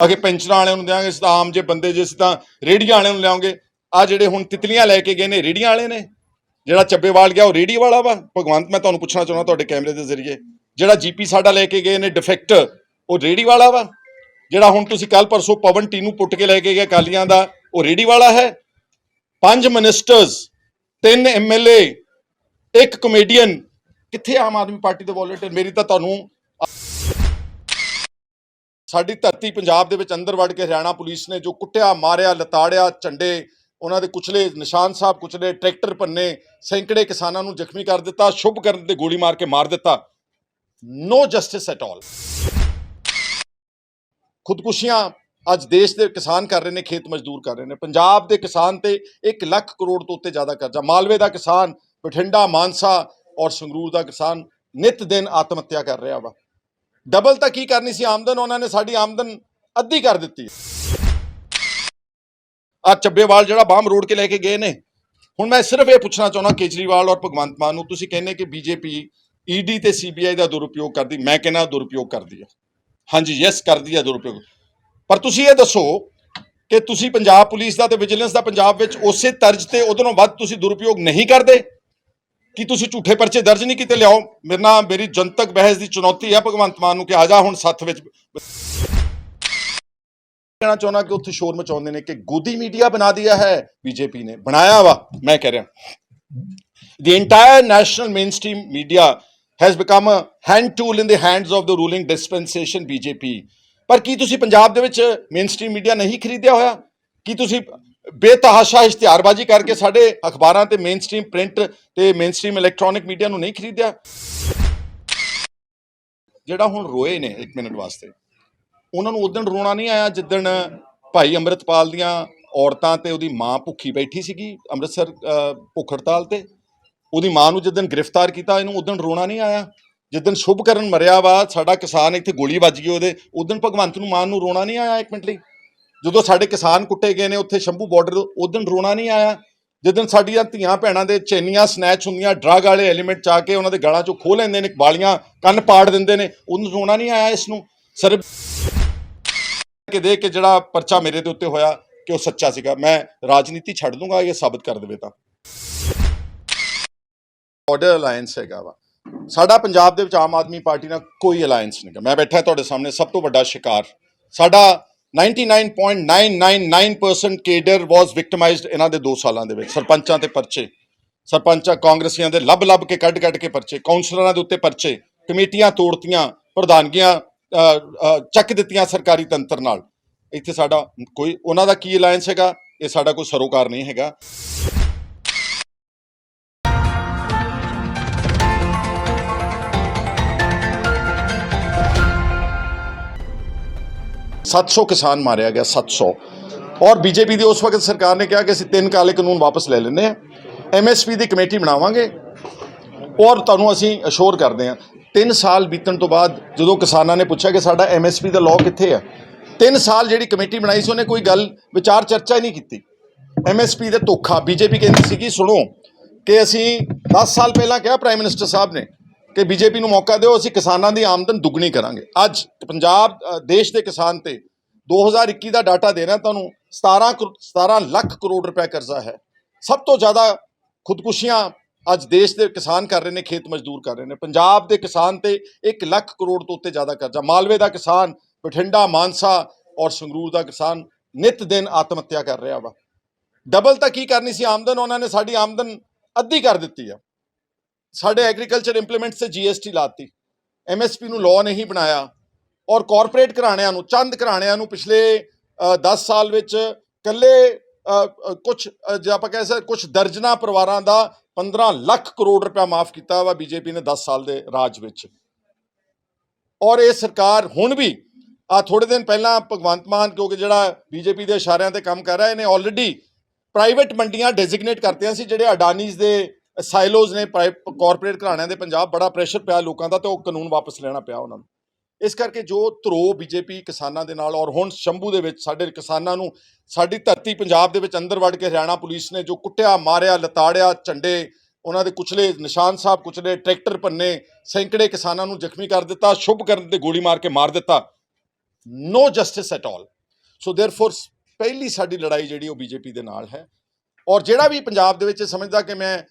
ਅਗੇ ਪੈਨਸ਼ਨਾਂ ਵਾਲਿਆਂ ਨੂੰ ਦਿਆਂਗੇ ਅਸੀਂ ਤਾਂ ਆਮ ਜੇ ਬੰਦੇ ਜੇ ਅਸੀਂ ਤਾਂ ਰੇੜੀਆਂ ਵਾਲਿਆਂ ਨੂੰ ਲਿਆਉਂਗੇ। ਆ ਜਿਹੜੇ ਹੁਣ ਤਿਤਲੀਆਂ ਲੈ ਕੇ ਗਏ ਨੇ ਰੇੜੀਆਂ ਵਾਲੇ ਨੇ, ਜਿਹੜਾ ਚੱਬੇਵਾਲ ਗਿਆ ਉਹ ਰੇੜੀ ਵਾਲਾ ਵਾ। ਭਗਵੰਤ, ਮੈਂ ਤੁਹਾਨੂੰ ਪੁੱਛਣਾ ਚਾਹੁੰਦਾ ਤੁਹਾਡੇ ਕੈਮਰੇ ਦੇ ਜ਼ਰੀਏ, ਜਿਹੜਾ ਜੀਪੀ ਸਾਡਾ ਲੈ ਕੇ ਗਏ ਨੇ ਡਿਫੈਕਟ ਉਹ ਰੇੜੀ ਵਾਲਾ ਵਾ। ਜਿਹੜਾ ਹੁਣ ਤੁਸੀਂ ਕੱਲ ਪਰਸੋਂ ਪਵਨ ਟੀਨੂੰ ਪੁੱਟ ਕੇ ਲੈ ਕੇ ਗਏ ਕਾਲੀਆਂ ਦਾ, ਉਹ ਰੇੜੀ ਵਾਲਾ ਹੈ। ਪੰਜ ਮਿਨਿਸਟਰਸ ਤਿੰਨ ਐਮਐਲਏ ਇੱਕ ਕਮੇਡੀਅਨ ਕਿੱਥੇ ਆਮ ਆਦਮੀ ਪਾਰਟੀ ਦੇ ਵੋਲੰਟੀਅਰ? ਮੇਰੀ ਤਾਂ ਤੁਹਾਨੂੰ ਸਾਡੀ ਧਰਤੀ ਪੰਜਾਬ ਦੇ ਵਿੱਚ ਅੰਦਰ ਵੜ ਕੇ ਹਰਿਆਣਾ ਪੁਲਿਸ ਨੇ ਜੋ ਕੁੱਟਿਆ, ਮਾਰਿਆ, ਲਤਾੜਿਆ, ਝੰਡੇ, ਉਹਨਾਂ ਦੇ ਕੁਚਲੇ ਨਿਸ਼ਾਨ ਸਾਹਿਬ, ਕੁਚਲੇ ਟਰੈਕਟਰ ਪੰਨੇ ਸੈਂਕੜੇ ਕਿਸਾਨਾਂ ਨੂੰ ਜ਼ਖਮੀ ਕਰ ਦਿੱਤਾ, ਸ਼ੁਭ ਕਰਨ ਤੇ ਗੋਲੀ ਮਾਰ ਕੇ ਮਾਰ ਦਿੱਤਾ। ਨੋ ਜਸਟਿਸ ਐਟ ਆਲ ਖੁਦਕੁਸ਼ੀਆਂ ਅੱਜ ਦੇਸ਼ ਦੇ ਕਿਸਾਨ ਕਰ ਰਹੇ ਨੇ, ਖੇਤ ਮਜ਼ਦੂਰ ਕਰ ਰਹੇ ਨੇ। ਪੰਜਾਬ ਦੇ ਕਿਸਾਨ ਤੇ 1 ਲੱਖ ਕਰੋੜ ਤੋਂ ਉੱਤੇ ਜ਼ਿਆਦਾ ਕਰਜ਼ਾ। ਮਾਲਵੇ ਦਾ ਕਿਸਾਨ, ਬਠਿੰਡਾ, ਮਾਨਸਾ ਔਰ ਸੰਗਰੂਰ ਦਾ ਕਿਸਾਨ ਨਿਤ ਦਿਨ ਆਤਮ ਹੱਤਿਆ ਕਰ ਰਿਹਾ ਵਾ। ਡਬਲ ਤਾਂ ਕੀ ਕਰਨੀ ਸੀ? ਆਮਦਨ, ਉਹਨਾਂ ਨੇ ਸਾਡੀ ਆਮਦਨ ਅੱਧੀ ਕਰ ਦਿੱਤੀ। ਆ ਚੱਬੇਵਾਲ ਜਿਹੜਾ ਬਾਮ ਰੋਡ ਕੇ ਲੈ ਕੇ ਗਏ ਨੇ। ਹੁਣ ਮੈਂ ਸਿਰਫ ਇਹ ਪੁੱਛਣਾ ਚਾਹੁੰਦਾ, ਕੇਜਰੀਵਾਲ ਔਰ ਭਗਵੰਤ ਮਾਨ ਨੂੰ, ਤੁਸੀਂ ਕਹਿੰਦੇ ਕਿ ਬੀਜੇਪੀ ਈਡੀ ਤੇ ਸੀਬੀਆਈ ਦਾ ਦੁਰਉਪਯੋਗ ਕਰਦੀ, ਮੈਂ ਕਹਿੰਦਾ ਦੁਰਉਪਯੋਗ ਕਰਦੀ ਆ। ਹਾਂਜੀ ਯੈਸ ਕਰਦੀ ਆ ਦੁਰਉਪਯੋਗ। ਪਰ ਤੁਸੀਂ ਇਹ ਦੱਸੋ ਕਿ ਤੁਸੀਂ ਪੰਜਾਬ ਪੁਲਿਸ ਦਾ ਤੇ ਵਿਜੀਲੈਂਸ ਦਾ ਪੰਜਾਬ ਵਿੱਚ ਉਸੇ ਤਰਜ਼ ਤੇ ਉਧਰੋਂ ਵੱਧ ਤੁਸੀਂ ਦੁਰਉਪਯੋਗ ਨਹੀਂ ਕਰਦੇ? ਕੀ ਤੁਸੀਂ ਝੂਠੇ ਪਰਚੇ ਦਰਜ ਨਹੀਂ ਕੀਤੇ? ਲਿਆਓ। ਮੇਰੇ ਨਾਲ ਮੇਰੀ ਜਨਤਕ ਬਹਿਸ ਦੀ ਚੁਣੌਤੀ ਹੈ। ਭਗਵੰਤ ਮਾਨ ਨੂੰ ਕਿ ਆ ਜਾ, ਹੁਣ ਸੱਥ ਵਿੱਚ ਕਹਿਣਾ ਚਾਹੁੰਦਾ ਕਿ ਉੱਥੇ ਸ਼ੋਰ ਮਚਾਉਂਦੇ ਨੇ ਕਿ ਗੋਦੀ ਮੀਡੀਆ ਬਣਾ ਦਿਆ ਹੈ। ਬੀਜੇਪੀ ਨੇ ਬਣਾਇਆ ਵਾ। ਮੈਂ ਕਹਿ ਰਿਹਾ। The entire national mainstream media has become a hand tool in the hands of the ruling dispensation BJP ਪਰ ਕੀ ਤੁਸੀਂ ਪੰਜਾਬ ਦੇ ਵਿੱਚ ਮੇਨਸਟ੍ਰੀਮ ਮੀਡੀਆ ਨਹੀਂ ਖਰੀਦਿਆ ਹੋਇਆ? ਕੀ ਤੁਸੀਂ ਬੇਤਹਾਸ਼ਾ ਇਸ਼ਤਿਹਾਰਬਾਜ਼ੀ ਕਰਕੇ ਸਾਡੇ ਅਖਬਾਰਾਂ ਤੇ ਮੇਨਸਟ੍ਰੀਮ ਪ੍ਰਿੰਟ ਤੇ ਮੇਨਸਟ੍ਰੀਮ ਇਲੈਕਟ੍ਰੋਨਿਕ ਮੀਡੀਆ ਨੂੰ ਨਹੀਂ ਖਰੀਦਿਆ। ਜਿਹੜਾ ਹੁਣ ਰੋਏ ਨੇ 1 ਮਿੰਟ ਵਾਸਤੇ, ਉਹਨਾਂ ਨੂੰ ਉਦੋਂ ਰੋਣਾ ਨਹੀਂ ਆਇਆ ਜਿੱਦਣ ਭਾਈ ਅੰਮ੍ਰਿਤਪਾਲ ਦੀਆਂ ਔਰਤਾਂ ਤੇ ਉਹਦੀ ਮਾਂ ਭੁੱਖੀ ਬੈਠੀ ਸੀਗੀ ਅੰਮ੍ਰਿਤਸਰ ਭੁੱਖ ਹੜਤਾਲ ਤੇ। ਉਹਦੀ ਮਾਂ ਨੂੰ ਜਿੱਦਣ ਗ੍ਰਿਫਤਾਰ ਕੀਤਾ, ਇਹਨੂੰ ਉਦੋਂ ਰੋਣਾ ਨਹੀਂ ਆਇਆ। ਜਿੱਦਣ ਸ਼ੁਭਕਰਨ ਮਰਿਆ ਵਾ, ਸਾਡਾ ਕਿਸਾਨ ਇੱਥੇ ਗੋਲੀ ਵੱਜ ਗਈ ਉਹਦੇ, ਉਦੋਂ ਭਗਵੰਤ ਨੂੰ ਮਾਂ ਨੂੰ ਰੋਣਾ ਨਹੀਂ ਆਇਆ ਇੱਕ ਮਿੰਟ ਲਈ। ਜਦੋਂ ਸਾਡੇ ਕਿਸਾਨ ਕੁੱਟੇ ਗਏ ਨੇ, ਉੱਥੇ ਸ਼ੰਭੂ ਬਾਰਡਰ ਉਦੋਂ ਰੋਣਾ ਨਹੀਂ ਆਇਆ। ਜਿੱਦਣ ਸਾਡੀਆਂ ਧੀਆਂ ਭੈਣਾਂ ਦੇ ਚੈਨੀਆਂ ਸਨੈਚ ਹੁੰਦੀਆਂ ਡਰੱਗ ਵਾਲੇ ਐਲੀਮੈਂਟ ਚਾ ਕੇ ਉਹਨਾਂ ਦੇ ਗਲਾਂ ਚੋਂ ਖੋਹ ਲੈਂਦੇ ਨੇ, ਵਾਲੀਆਂ ਕੰਨ ਪਾੜ ਦਿੰਦੇ ਨੇ, ਉਹਨੂੰ ਰੋਣਾ ਨਹੀਂ ਆਇਆ ਇਸ ਨੂੰ। ਸਰ, ਕਿ ਦੇ ਕੇ ਜਿਹੜਾ ਪਰਚਾ ਮੇਰੇ ਦੇ ਉੱਤੇ ਹੋਇਆ, ਕਿ ਉਹ ਸੱਚਾ ਸੀਗਾ। ਮੈਂ ਰਾਜਨੀਤੀ ਛੱਡ ਦੂੰਗਾ, ਇਹ ਸਾਬਤ ਕਰ ਦੇਵੇ ਤਾਂ। ਬਾਰਡਰ ਅਲਾਈਅੰਸ ਹੈਗਾ ਵਾ। ਸਾਡਾ ਪੰਜਾਬ ਦੇ ਵਿੱਚ ਆਮ ਆਦਮੀ ਪਾਰਟੀ ਨਾਲ ਕੋਈ ਅਲਾਈਅੰਸ ਨਹੀਂਗਾ ਮੈਂ ਬੈਠਾ ਤੁਹਾਡੇ ਸਾਹਮਣੇ, ਸਭ ਤੋਂ ਵੱਡਾ ਸ਼ਿਕਾਰ। ਸਾਡਾ 99.999% ਕੇਡਰ ਵਾਸ ਵਿਕਟਮਾਈਜ਼ਡ ਇਹਨਾਂ ਦੇ 2 ਸਾਲਾਂ ਦੇ ਵਿੱਚ। ਸਰਪੰਚਾਂ ਤੇ ਪਰਚੇ। ਸਰਪੰਚਾਂ ਕਾਂਗਰਸੀਆਂ ਦੇ ਲੱਭ ਲੱਭ ਕੇ, ਕੱਢ ਕੱਢ ਕੇ ਪਰਚੇ। ਕਾਉਂਸਲਰਾਂ ਦੇ ਉੱਤੇ ਪਰਚੇ। ਕਮੇਟੀਆਂ ਤੋੜਤੀਆਂ, ਪ੍ਰਧਾਨਗੀਆਂ ਚੱਕ ਦਿੱਤੀਆਂ ਸਰਕਾਰੀ ਤੰਤਰ ਨਾਲ। ਇੱਥੇ ਸਾਡਾ ਕੋਈ, ਉਹਨਾਂ ਦਾ ਕੀ ਅਲਾਈਅੰਸ ਹੈਗਾ? ਇਹ ਸਾਡਾ ਕੋਈ ਸਰੋਕਾਰ ਨਹੀਂ ਹੈਗਾ। ਸੱਤ ਸੌ ਕਿਸਾਨ ਮਾਰਿਆ ਗਿਆ 700 ਔਰ ਬੀਜੇਪੀ ਦੀ ਉਸ ਵਕਤ ਸਰਕਾਰ ਨੇ ਕਿਹਾ ਕਿ ਅਸੀਂ ਤਿੰਨ ਕਾਲੇ ਕਾਨੂੰਨ ਵਾਪਸ ਲੈ ਲੈਂਦੇ ਹਾਂ। ਐਮਐਸਪੀ ਦੀ ਕਮੇਟੀ ਬਣਾਵਾਂਗੇ। ਔਰ ਤੁਹਾਨੂੰ ਅਸੀਂ ਅਸ਼ੋਰ ਕਰਦੇ ਹਾਂ 3 ਸਾਲ ਬੀਤਣ ਤੋਂ ਬਾਅਦ ਜਦੋਂ ਕਿਸਾਨਾਂ ਨੇ ਪੁੱਛਿਆ ਕਿ ਸਾਡਾ ਐਮਐਸਪੀ ਦਾ ਲਾਅ ਕਿੱਥੇ ਹੈ 3 ਸਾਲ ਜਿਹੜੀ ਕਮੇਟੀ ਬਣਾਈ ਸੀ, ਉਹਨੇ ਕੋਈ ਗੱਲ, ਵਿਚਾਰ ਚਰਚਾ ਹੀ ਨਹੀਂ ਕੀਤੀ। ਐਮਐਸਪੀ ਦਾ ਧੋਖਾ, ਬੀਜੇਪੀ ਕਹਿੰਦੀ ਸੀ ਕਿ ਸੁਣੋ ਕਿ ਅਸੀਂ 10 ਸਾਲ ਪਹਿਲਾਂ ਕਿਹਾ ਪ੍ਰਾਈਮ ਮਿਨਿਸਟਰ ਸਾਹਿਬ ਨੇ ਕਿ ਬੀਜੇਪੀ ਨੂੰ ਮੌਕਾ ਦਿਓ, ਅਸੀਂ ਕਿਸਾਨਾਂ ਦੀ ਆਮਦਨ ਦੁੱਗਣੀ ਕਰਾਂਗੇ। ਅੱਜ ਪੰਜਾਬ ਦੇਸ਼ ਦੇ ਕਿਸਾਨ ਤੇ 2021 ਦਾ ਡਾਟਾ ਦੇ ਰਿਹਾ, ਤੁਹਾਨੂੰ 17 ਕਰੋ- 17 ਲੱਖ ਕਰੋੜ ਰੁਪਏ ਕਰਜ਼ਾ ਹੈ। ਸਭ ਤੋਂ ਜ਼ਿਆਦਾ ਖੁਦਕੁਸ਼ੀਆਂ ਅੱਜ ਦੇਸ਼ ਦੇ ਕਿਸਾਨ ਕਰ ਰਹੇ ਨੇ, ਖੇਤ ਮਜ਼ਦੂਰ ਕਰ ਰਹੇ ਨੇ। ਪੰਜਾਬ ਦੇ ਕਿਸਾਨ ਤੇ 1 ਲੱਖ ਕਰੋੜ ਤੋਂ ਉੱਤੇ ਜ਼ਿਆਦਾ ਕਰਜ਼ਾ। ਮਾਲਵੇ ਦਾ ਕਿਸਾਨ, ਬਠਿੰਡਾ, ਮਾਨਸਾ ਔਰ ਸੰਗਰੂਰ ਦਾ ਕਿਸਾਨ ਨਿਤ ਦਿਨ ਆਤਮ ਹੱਤਿਆ ਕਰ ਰਿਹਾ ਵਾ। ਡਬਲ ਤਾਂ ਕੀ ਕਰਨੀ ਸੀ? ਆਮਦਨ, ਉਹਨਾਂ ਨੇ ਸਾਡੀ ਆਮਦਨ ਅੱਧੀ ਕਰ ਦਿੱਤੀ ਆ। ਸਾਡੇ ਐਗਰੀਕਲਚਰ ਇੰਪਲੀਮੈਂਟਸ ਤੇ ਜੀਐਸਟੀ ਲਾਤੀ। ਐਮਐਸਪੀ ਨੂੰ ਲਾਅ ਨਹੀਂ ਬਣਾਇਆ ਔਰ ਕਾਰਪੋਰੇਟ ਘਰਾਣਿਆਂ ਨੂੰ, ਚੰਦ ਘਰਾਣਿਆਂ ਨੂੰ ਪਿਛਲੇ 10 ਸਾਲ ਵਿੱਚ ਕੱਲੇ ਕੁਝ ਜੇ ਆਪਾਂ ਕਹਿ ਸਕਦੇ ਕੁਝ ਦਰਜਨਾ ਪਰਿਵਾਰਾਂ ਦਾ 15 ਲੱਖ ਕਰੋੜ ਰੁਪਇਆ ਮਾਫ ਕੀਤਾ ਵਾ ਬੀਜੇਪੀ ਨੇ 10 ਸਾਲ ਦੇ ਰਾਜ ਵਿੱਚ। ਔਰ ਇਹ ਸਰਕਾਰ ਹੁਣ ਵੀ, ਆ ਥੋੜੇ ਦਿਨ ਪਹਿਲਾਂ ਭਗਵੰਤ ਮਾਨ ਕਿਉਂਕਿ ਜਿਹੜਾ ਬੀਜੇਪੀ ਦੇ ਇਸ਼ਾਰਿਆਂ ਤੇ ਕੰਮ ਕਰ ਰਿਹਾ, ਇਹਨੇ ਆਲਰੇਡੀ ਪ੍ਰਾਈਵੇਟ ਮੰਡੀਆਂ ਡੈਜ਼ਿਗਨੇਟ ਕਰਤੀਆਂ ਸੀ, ਜਿਹੜੇ ਅਡਾਨੀਜ਼ ਦੇ ਸਾਈਲੋਜ਼ ਨੇ ਕਾਰਪੋਰੇਟ ਘਰਾਣਿਆਂ ਦੇ ਪੰਜਾਬ ਬੜਾ ਪ੍ਰੈਸ਼ਰ ਪਿਆ ਲੋਕਾਂ ਦਾ ਤੇ ਉਹ ਕਾਨੂੰਨ ਵਾਪਸ ਲੈਣਾ ਪਿਆ ਉਹਨਾਂ ਨੂੰ ਇਸ ਕਰਕੇ ਜੋ ਧਰੋ ਬੀਜੇਪੀ ਕਿਸਾਨਾਂ ਦੇ ਨਾਲ ਔਰ ਹੁਣ ਸ਼ੰਭੂ ਦੇ ਵਿੱਚ ਸਾਡੇ ਕਿਸਾਨਾਂ ਨੂੰ ਸਾਡੀ ਧਰਤੀ ਪੰਜਾਬ ਦੇ ਵਿੱਚ ਅੰਦਰ ਵੜ ਕੇ ਹਰਿਆਣਾ ਪੁਲਿਸ ਨੇ ਜੋ ਕੁੱਟਿਆ ਮਾਰਿਆ ਲਤਾੜਿਆ ਝੰਡੇ ਉਹਨਾਂ ਦੇ ਕੁਚਲੇ ਨਿਸ਼ਾਨ ਸਾਹਿਬ ਕੁਚਲੇ ਟਰੈਕਟਰ ਪੰਨੇ ਸੈਂਕੜੇ ਕਿਸਾਨਾਂ ਨੂੰ ਜ਼ਖਮੀ ਕਰ ਦਿੱਤਾ ਸ਼ੁਭ ਕਰਨ ਤੇ ਗੋਲੀ ਮਾਰ ਕੇ ਮਾਰ ਦਿੱਤਾ no justice at all so therefore ਪਹਿਲੀ ਸਾਡੀ ਲੜਾਈ ਜਿਹੜੀ ਉਹ ਬੀਜੇਪੀ ਦੇ ਨਾਲ ਹੈ ਔਰ ਜਿਹੜਾ ਵੀ ਪੰਜਾਬ ਦੇ ਵਿੱਚ ਇਹ ਸਮਝਦਾ ਕਿ ਮੈਂ ਅ,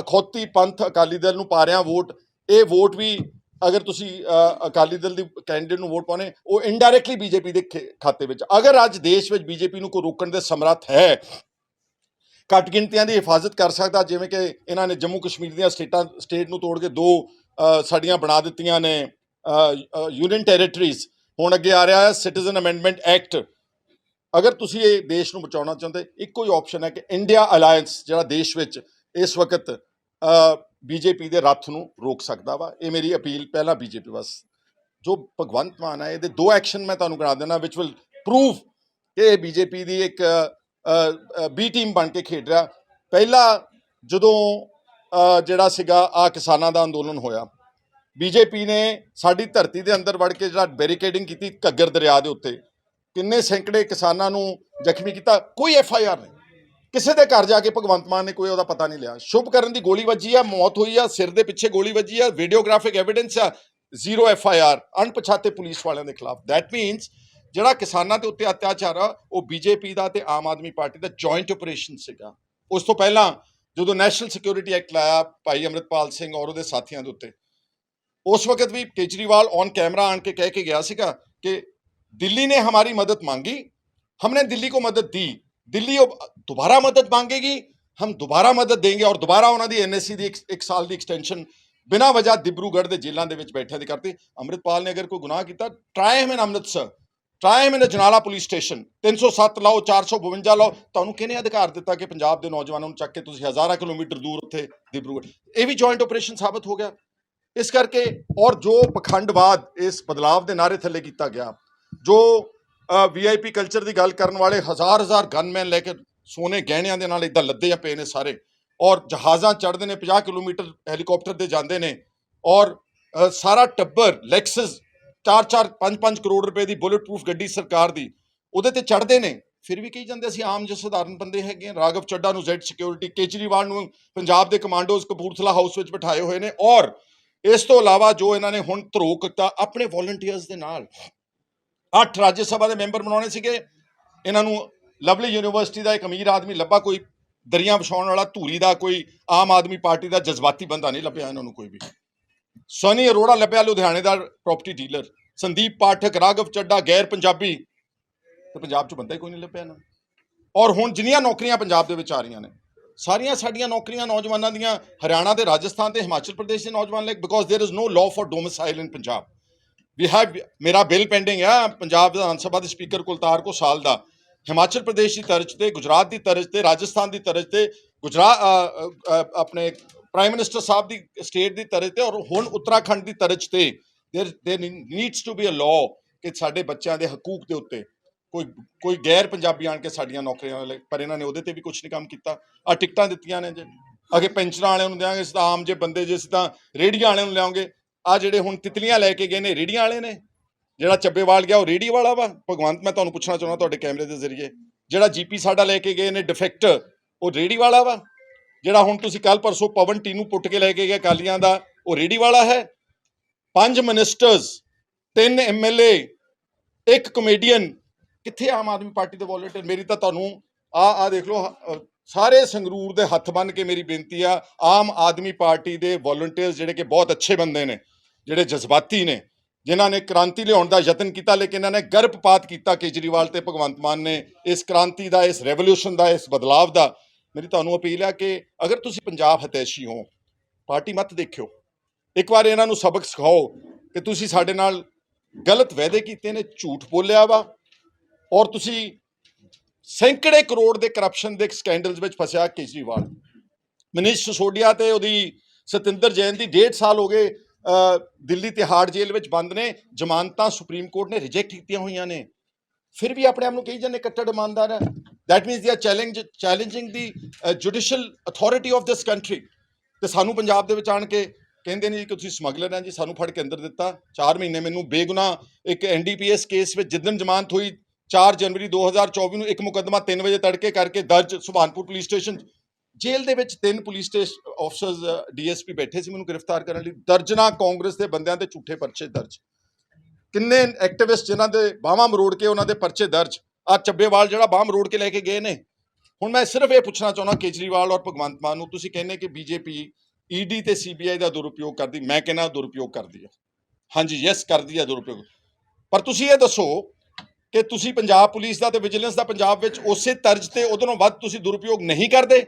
ਅਖੌਤੀ ਪੰਥ ਅਕਾਲੀ ਦਲ ਨੂੰ ਪਾ ਰਿਹਾ ਵੋਟ, ਇਹ ਵੋਟ ਵੀ ਅਗਰ ਤੁਸੀਂ ਅਕਾਲੀ ਦਲ ਦੀ ਕੈਂਡੀਡੇਟ ਨੂੰ ਵੋਟ ਪਾਉਣੇ ਉਹ ਇਨਡਾਇਰੈਕਟਲੀ ਬੀਜੇਪੀ ਦੇ ਖੇ- ਖਾਤੇ ਵਿੱਚ। ਅਗਰ ਅੱਜ ਦੇਸ਼ ਵਿੱਚ ਬੀਜੇਪੀ ਨੂੰ ਕੋਈ ਰੋਕਣ ਦੇ ਸਮਰੱਥ ਹੈ, ਘੱਟ ਗਿਣਤੀਆਂ ਦੀ ਹਿਫਾਜ਼ਤ ਕਰ ਸਕਦਾ, ਜਿਵੇਂ ਕਿ ਇਹਨਾਂ ਨੇ ਜੰਮੂ ਕਸ਼ਮੀਰ ਦੀਆਂ ਸਟੇਟਾਂ, ਸਟੇਟ ਨੂੰ ਤੋੜ ਕੇ ਦੋ ਸਾਡੀਆਂ ਬਣਾ ਦਿੱਤੀਆਂ ਨੇ ਯੂਨੀਅਨ ਟੈਰੀਟਰੀਜ਼ ਹੁਣ ਅੱਗੇ ਆ ਰਿਹਾ ਹੈ ਸਿਟੀਜ਼ਨ ਅਮੈਂਡਮੈਂਟ ਐਕਟ ਅਗਰ ਤੁਸੀਂ ਇਹ ਦੇਸ਼ ਨੂੰ ਬਚਾਉਣਾ ਚਾਹੁੰਦੇ, ਇੱਕੋ ਹੀ ਆਪਸ਼ਨ ਹੈ ਕਿ ਇੰਡੀਆ ਅਲਾਈਅੰਸ ਜਿਹੜਾ ਦੇਸ਼ ਵਿੱਚ ਇਸ ਵਕਤ ਬੀਜੇਪੀ ਦੇ ਰੱਥ ਨੂੰ ਰੋਕ ਸਕਦਾ ਵਾ। ਇਹ ਮੇਰੀ ਅਪੀਲ ਪਹਿਲਾਂ ਬੀਜੇਪੀ ਬਸ ਜੋ ਭਗਵੰਤ ਮਾਨ ਹੈ ਇਹਦੇ ਦੋ ਐਕਸ਼ਨ ਮੈਂ ਤੁਹਾਨੂੰ ਕਰਾ ਦੇਣਾ ਵਿਚ ਵਿਲ ਪ੍ਰੂਵ ਕਿ ਇਹ ਬੀਜੇਪੀ ਦੀ ਇੱਕ ਬੀ ਟੀਮ ਬਣ ਕੇ ਖੇਡ ਰਿਹਾ। ਪਹਿਲਾ ਜਦੋਂ ਜਿਹੜਾ ਸੀਗਾ ਆ ਕਿਸਾਨਾਂ ਦਾ ਅੰਦੋਲਨ ਹੋਇਆ ਬੀਜੇਪੀ ਨੇ ਸਾਡੀ ਧਰਤੀ ਦੇ ਅੰਦਰ ਵੜ ਕੇ ਜਿਹੜਾ ਬੈਰੀਕੇਡਿੰਗ ਕੀਤੀ ਘੱਗਰ ਦਰਿਆ ਦੇ ਉੱਤੇ, ਕਿੰਨੇ ਸੈਂਕੜੇ ਕਿਸਾਨਾਂ ਨੂੰ ਜ਼ਖਮੀ ਕੀਤਾ, ਕੋਈ ਐਫ ਆਈ ਆਰ ਨਹੀਂ। ਕਿਸੇ ਦੇ ਘਰ ਜਾ ਕੇ ਭਗਵੰਤ ਮਾਨ ਨੇ ਕੋਈ ਉਹਦਾ ਪਤਾ ਨਹੀਂ ਲਿਆ ਸ਼ੁਭ ਕਰਨ ਦੀ ਗੋਲੀ ਵੱਜੀ ਆ ਮੌਤ ਹੋਈ ਆ ਸਿਰ ਦੇ ਪਿੱਛੇ ਗੋਲੀ ਵੱਜੀ ਆ ਵੀਡੀਓਗ੍ਰਾਫਿਕ ਐਵੀਡੈਂਸ ਆ ਜ਼ੀਰੋ ਐਫ ਆਈ ਆਰ ਅਣਪਛਾਤੇ ਪੁਲਿਸ ਵਾਲਿਆਂ ਦੇ ਖਿਲਾਫ ਦੈਟ ਮੀਨਸ ਜਿਹੜਾ ਕਿਸਾਨਾਂ ਦੇ ਉੱਤੇ ਅਤਿਆਚਾਰ ਆ ਉਹ ਬੀਜੇਪੀ ਦਾ ਤੇ ਆਮ ਆਦਮੀ ਪਾਰਟੀ ਦਾ ਜੁਆਇੰਟ ਆਪਰੇਸ਼ਨ ਸੀਗਾ ਉਸ ਤੋਂ ਪਹਿਲਾਂ ਜਦੋਂ ਨੈਸ਼ਨਲ ਸਿਕਿਉਰਿਟੀ ਐਕਟ ਲਾਇਆ ਭਾਈ ਅਮਰਿਤਪਾਲ ਸਿੰਘ ਔਰ ਉਹਦੇ ਸਾਥੀਆਂ ਦੇ ਉੱਤੇ ਉਸ ਵਕਤ ਵੀ ਕੇਜਰੀਵਾਲ ਔਨ ਕੈਮਰਾ ਆਣ ਕੇ ਕਹਿ ਕੇ ਗਿਆ ਸੀਗਾ ਕਿ दिल्ली ने हमारी मदद मांगी हमने दिल्ली को मदद दी ਦਿੱਲੀ ਉਹ ਦੁਬਾਰਾ ਮਦਦ ਮੰਗੇਗੀ, ਹਮ ਦੁਬਾਰਾ ਮਦਦ ਦੇਂਗੇ ਔਰ ਦੁਬਾਰਾ ਉਹਨਾਂ ਦੀ ਐਨਐਸਸੀ ਦੀ ਇੱਕ ਸਾਲ ਦੀ ਐਕਸਟੈਂਸ਼ਨ ਬਿਨਾ ਵਜ੍ਹਾ ਦਿਬਰੂਗੜ੍ਹ ਦੇ ਜੇਲ੍ਹਾਂ ਦੇ ਵਿੱਚ ਬੈਠੇ ਦੇ ਕਰਤੇ ਅੰਮ੍ਰਿਤਪਾਲ ਨੇ ਅਗਰ ਕੋਈ ਗੁਨਾਹ ਕੀਤਾ try him in Amritsar try him in Ajnala police station 307 ਲਾਓ 452 ਲਾਓ, ਤੁਹਾਨੂੰ ਕਿਹਨੇ ਅਧਿਕਾਰ ਦਿੱਤਾ ਕਿ ਪੰਜਾਬ ਦੇ ਨੌਜਵਾਨਾਂ ਨੂੰ ਚੱਕ ਕੇ ਤੁਸੀਂ ਹਜ਼ਾਰਾਂ ਕਿਲੋਮੀਟਰ ਦੂਰ ਉੱਥੇ ਦਿਬਰੂਗੜ੍ਹ ਇਹ ਵੀ ਜੁਆਇੰਟ ਆਪਰੇਸ਼ਨ ਸਾਬਤ ਹੋ ਗਿਆ। ਇਸ ਕਰਕੇ, ਔਰ ਜੋ ਪਖੰਡਵਾਦ ਇਸ ਬਦਲਾਵ ਦੇ ਨਾਰੇ ਥੱਲੇ ਕੀਤਾ ਗਿਆ, ਜੋ ਵੀਆਈਪੀ ਕਲਚਰ ਦੀ ਗੱਲ ਕਰਨ ਵਾਲੇ ਹਜ਼ਾਰ ਹਜ਼ਾਰ ਗਨਮੈਨ ਲੈ ਕੇ ਸੋਨੇ ਗਹਿਣਿਆਂ ਦੇ ਨਾਲ ਇਦਾਂ ਲੱਦੇ ਆ ਪਏ ਨੇ ਸਾਰੇ। ਔਰ ਜਹਾਜ਼ਾਂ ਚੜ੍ਹਦੇ ਨੇ 50 ਕਿਲੋਮੀਟਰ ਹੈਲੀਕਾਪਟਰ ਤੇ ਜਾਂਦੇ ਨੇ। ਔਰ ਸਾਰਾ ਟੱਬਰ ਲੈਕਸਸ 4-4 5-5 ਕਰੋੜ ਰੁਪਏ ਦੀ ਬੁਲਟ ਪ੍ਰੂਫ ਗੱਡੀ ਸਰਕਾਰ ਦੀ, ਉਹਦੇ ਤੇ ਚੜ੍ਹਦੇ ਨੇ। ਫਿਰ ਵੀ ਕਹੀ ਜਾਂਦੇ ਅਸੀਂ ਆਮ ਜਿਹੇ ਸਧਾਰਨ ਬੰਦੇ ਹੈਗੇ ਹਾਂ ਰਾਘਵ ਚੱਡਾ ਨੂੰ ਜ਼ੈਡ ਸਿਕਿਉਰਿਟੀ ਕੇਜਰੀਵਾਲ ਨੂੰ ਪੰਜਾਬ ਦੇ ਕਮਾਂਡੋਜ਼ ਕਪੂਰਥਲਾ ਹਾਊਸ ਵਿੱਚ ਬਿਠਾਏ ਹੋਏ ਨੇ। ਔਰ ਇਸ ਤੋਂ ਇਲਾਵਾ ਜੋ ਇਹਨਾਂ ਨੇ ਹੁਣ ਧਰੋ ਕੀਤਾ, ਆਪਣੇ ਵੋਲੰਟੀਅਰਸ ਦੇ ਨਾਲ ਅੱਠ ਰਾਜ ਸਭਾ ਦੇ ਮੈਂਬਰ ਬਣਾਉਣੇ ਸੀਗੇ। ਇਹਨਾਂ ਨੂੰ ਲਵਲੀ ਯੂਨੀਵਰਸਿਟੀ ਦਾ ਇੱਕ ਅਮੀਰ ਆਦਮੀ ਲੱਭਾ ਕੋਈ, ਦਰੀਆਂ ਵਿਛਾਉਣ ਵਾਲਾ ਧੂਰੀ ਦਾ ਕੋਈ, ਆਮ ਆਦਮੀ ਪਾਰਟੀ ਦਾ ਜਜ਼ਬਾਤੀ ਬੰਦਾ ਨਹੀਂ ਲੱਭਿਆ ਇਹਨਾਂ ਨੂੰ ਕੋਈ ਵੀ। ਸੋਨੀ ਅਰੋੜਾ ਲੱਭਿਆ ਲੁਧਿਆਣੇ ਦਾ ਪ੍ਰਾਪਰਟੀ ਡੀਲਰ ਸੰਦੀਪ ਪਾਠਕ ਰਾਗਵ ਚੱਡਾ, ਗੈਰ ਪੰਜਾਬੀ। ਤੇ ਪੰਜਾਬ 'ਚ ਬੰਦਾ ਹੀ ਕੋਈ ਨਹੀਂ ਲੱਭਿਆ ਨਾ। ਔਰ ਹੁਣ ਜਿੰਨੀਆਂ ਨੌਕਰੀਆਂ ਪੰਜਾਬ ਦੇ ਵਿੱਚ ਆ ਰਹੀਆਂ ਨੇ, ਸਾਰੀਆਂ ਸਾਡੀਆਂ ਨੌਕਰੀਆਂ ਨੌਜਵਾਨਾਂ ਦੀਆਂ ਹਰਿਆਣਾ ਤੇ ਰਾਜਸਥਾਨ ਤੇ ਹਿਮਾਚਲ ਪ੍ਰਦੇਸ਼ ਦੇ ਨੌਜਵਾਨ ਲਈ because there is no law for domicile in Punjab we have ਮੇਰਾ ਬਿੱਲ ਪੈਂਡਿੰਗ ਆ ਪੰਜਾਬ ਵਿਧਾਨ ਸਭਾ ਦੇ ਸਪੀਕਰ ਕੁਲਤਾਰ ਕੋ ਸਾਲ ਦਾ ਹਿਮਾਚਲ ਪ੍ਰਦੇਸ਼ ਦੀ ਤਰਜ਼ ਤੇ ਗੁਜਰਾਤ ਦੀ ਤਰਜ਼ ਤੇ ਰਾਜਸਥਾਨ ਦੀ ਤਰਜ਼ ਤੇ ਗੁਜਰਾਤ ਆਪਣੇ ਪ੍ਰਾਈਮ ਮਿਨਿਸਟਰ ਸਾਹਿਬ ਦੀ ਸਟੇਟ ਦੀ ਤਰਜ਼ ਤੇ ਔਰ ਹੁਣ ਉੱਤਰਾਖੰਡ ਦੀ ਤਰਜ਼ ਤੇ there there needs to be a law ਕਿ ਸਾਡੇ ਬੱਚਿਆਂ ਦੇ ਹਕੂਕ ਦੇ ਉੱਤੇ ਕੋਈ ਕੋਈ ਗੈਰ ਪੰਜਾਬੀ ਆਣ ਕੇ ਸਾਡੀਆਂ ਨੌਕਰੀਆਂ ਵਾਲੇ ਪਰ ਇਹਨਾਂ ਨੇ ਉਹਦੇ ਤੇ ਵੀ ਕੁਝ ਨਹੀਂ ਕੰਮ ਕੀਤਾ ਆ ਟਿਕਟਾਂ ਦਿੱਤੀਆਂ ਨੇ ਜੇ ਅਗੇ ਪੈਨਸ਼ਨਾਂ ਵਾਲਿਆਂ ਨੂੰ ਦਿਆਂਗੇ ਸਿੱਧਾ ਆਮ ਜੇ ਬੰਦੇ ਜੇ ਸਿੱਧਾ ਰੇੜੀਆਂ ਵਾਲਿਆਂ ਨੂੰ ਲਿਆਉਂਗੇ ਆ ਜਿਹੜੇ ਹੁਣ ਤਿਤਲੀਆਂ ਲੈ ਕੇ ਗਏ ਨੇ ਰੇੜੀਆਂ ਵਾਲੇ ਨੇ, ਜਿਹੜਾ ਚੱਬੇਵਾਲ ਗਿਆ, ਉਹ ਰੇੜੀ ਵਾਲਾ ਵਾ। ਭਗਵੰਤ, ਮੈਂ ਤੁਹਾਨੂੰ ਪੁੱਛਣਾ ਚਾਹੁੰਦਾ ਤੁਹਾਡੇ ਕੈਮਰੇ ਦੇ ਜ਼ਰੀਏ। ਜਿਹੜਾ ਜੀਪੀ ਸਾਡਾ ਲੈ ਕੇ ਗਏ ਨੇ ਡਿਫੈਕਟ ਉਹ ਰੇੜੀ ਵਾਲਾ ਵਾ। ਜਿਹੜਾ ਹੁਣ ਤੁਸੀਂ ਕੱਲ ਪਰਸੋਂ ਪਵਨ ਟੀਨੂੰ ਪੁੱਟ ਕੇ ਲੈ ਕੇ ਗਏ ਕਾਲੀਆਂ ਦਾ, ਉਹ ਰੇੜੀ ਵਾਲਾ ਹੈ। ਪੰਜ ਮਿਨਿਸਟਰਸ ਤਿੰਨ ਐਮਐਲਏ ਇੱਕ ਕਮੇਡੀਅਨ ਕਿੱਥੇ ਆਮ ਆਦਮੀ ਪਾਰਟੀ ਦੇ ਵੋਲੰਟੀਅਰ ਮੇਰੀ ਤਾਂ ਤੁਹਾਨੂੰ ਆ ਆ ਦੇਖ ਲਓ ਸਾਰੇ ਸੰਗਰੂਰ ਦੇ ਹੱਥ ਬੰਨ ਕੇ ਮੇਰੀ ਬੇਨਤੀ ਆ, ਆਮ ਆਦਮੀ ਪਾਰਟੀ ਦੇ ਵੋਲੰਟੀਅਰਸ ਜਿਹੜੇ ਕਿ ਬਹੁਤ ਅੱਛੇ ਬੰਦੇ ਨੇ ਜਿਹੜੇ ਜਜ਼ਬਾਤੀ ਨੇ, ਜਿਨ੍ਹਾਂ ਨੇ ਕ੍ਰਾਂਤੀ ਲਿਆਉਣ ਦਾ ਯਤਨ ਕੀਤਾ, ਲੇਕਿਨ ਇਹਨਾਂ ਨੇ ਗਰਭਪਾਤ ਕੀਤਾ ਕੇਜਰੀਵਾਲ ਤੇ ਭਗਵੰਤ ਮਾਨ ਨੇ। ਇਸ ਕ੍ਰਾਂਤੀ ਦਾ, ਇਸ ਰੈਵੋਲੂਸ਼ਨ ਦਾ, ਇਸ ਬਦਲਾਵ ਦਾ ਮੇਰੀ ਤੁਹਾਨੂੰ ਅਪੀਲ ਹੈ ਕਿ ਅਗਰ ਤੁਸੀਂ ਪੰਜਾਬ ਹਤੈਸ਼ੀ ਹੋ, ਪਾਰਟੀ ਮਤ ਦੇਖਿਓ। ਇੱਕ ਵਾਰ ਇਹਨਾਂ ਨੂੰ ਸਬਕ ਸਿਖਾਓ ਕਿ ਤੁਸੀਂ ਸਾਡੇ ਨਾਲ ਗਲਤ ਵਾਅਦੇ ਕੀਤੇ ਨੇ, ਝੂਠ ਬੋਲਿਆ ਵਾ, ਔਰ ਤੁਸੀਂ ਸੈਂਕੜੇ ਕਰੋੜ ਦੇ ਕਰਪਸ਼ਨ ਦੇ ਸਕੈਂਡਲਸ ਵਿੱਚ ਫਸਿਆ ਕੇਜਰੀਵਾਲ। ਮਨੀਸ਼ ਸਿਸੋਡੀਆ ਤੇ ਉਹਦੀ ਸਤਿੰਦਰ ਜੈਨ ਦੀ 1.5 ਸਾਲ ਹੋ ਗਏ ਦਿੱਲੀ ਤਿਹਾੜ ਜੇਲ੍ਹ ਵਿੱਚ ਬੰਦ ਨੇ, ਜ਼ਮਾਨਤਾਂ ਸੁਪਰੀਮ ਕੋਰਟ ਨੇ ਰਿਜੈਕਟ ਕੀਤੀਆਂ ਹੋਈਆਂ ਨੇ। ਫਿਰ ਵੀ ਆਪਣੇ ਆਪ ਨੂੰ ਕਹੀ ਜਾਂਦੇ ਕੱਟੜ ਇਮਾਨਦਾਰ ਹੈ। That means they are challenge challenging the judicial authority of this country ਤੇ ਸਾਨੂੰ ਪੰਜਾਬ ਦੇ ਵਿੱਚ ਆਣ ਕੇ ਕਹਿੰਦੇ ਨੇ ਜੀ ਕਿ ਤੁਸੀਂ ਸਮਗਲਰ ਹੈ ਜੀ, ਸਾਨੂੰ ਫੜ ਕੇ ਅੰਦਰ ਦਿੱਤਾ। 4 ਮਹੀਨੇ ਮੈਨੂੰ ਬੇਗੁਨਾਹ ਇੱਕ ਐਨਡੀਪੀਐਸ ਕੇਸ ਵਿੱਚ ਜਿੱਦਣ ਜ਼ਮਾਨਤ ਹੋਈ 4 ਜਨਵਰੀ 2024 ਨੂੰ ਇੱਕ ਮੁਕੱਦਮਾ 3 ਵਜੇ ਤੜਕੇ ਕਰਕੇ ਦਰਜ ਸੁਭਾਨਪੁਰ ਪੁਲਿਸ ਸਟੇਸ਼ਨ ਜੇਲ੍ਹ ਦੇ ਵਿੱਚ ਤਿੰਨ ਪੁਲਿਸ ਸਟੇਸ਼ਨ ਆਫਸਰਸ ਡੀਐਸਪੀ ਬੈਠੇ ਸੀ ਮੈਨੂੰ ਗ੍ਰਿਫਤਾਰ ਕਰਨ ਲਈ। ਦਰਜਨਾ ਕਾਂਗਰਸ ਦੇ ਬੰਦਿਆਂ ਤੇ ਝੂਠੇ ਪਰਚੇ ਦਰਜ। ਕਿੰਨੇ ਐਕਟਿਵਿਸਟ ਜਿਨ੍ਹਾਂ ਦੇ ਬਾਹਾਂ ਮਰੋੜ ਕੇ ਉਹਨਾਂ ਦੇ ਪਰਚੇ ਦਰਜ। ਆ ਚੱਬੇਵਾਲ ਜਿਹੜਾ ਬਾਹਾਂ ਮਰੋੜ ਕੇ ਲੈ ਕੇ ਗਏ ਨੇ। ਹੁਣ ਮੈਂ ਸਿਰਫ ਇਹ ਪੁੱਛਣਾ ਚਾਹੁੰਦਾ ਕੇਜਰੀਵਾਲ ਔਰ ਭਗਵੰਤ ਮਾਨ ਨੂੰ, ਤੁਸੀਂ ਕਹਿੰਦੇ ਕਿ ਬੀਜੇਪੀ ਈਡੀ ਤੇ ਸੀਬੀਆਈ ਦਾ ਦੁਰਉਪਯੋਗ ਕਰਦੀ। ਮੈਂ ਕਹਿੰਦਾ ਦੁਰਉਪਯੋਗ ਕਰਦੀ ਆ। ਹਾਂਜੀ, ਯੈਸ, ਕਰਦੀ ਹੈ ਦੁਰਉਪਯੋਗ। ਪਰ ਤੁਸੀਂ ਇਹ ਦੱਸੋ ਕਿ ਤੁਸੀਂ ਪੰਜਾਬ ਪੁਲਿਸ ਦਾ ਤੇ ਵਿਜੀਲੈਂਸ ਦਾ ਪੰਜਾਬ ਵਿੱਚ ਉਸੇ ਤਰਜ਼ ਤੇ ਉਹਦੋਂ ਵੱਧ ਤੁਸੀਂ ਦੁਰਉਪਯੋਗ ਨਹੀਂ ਕਰਦੇ?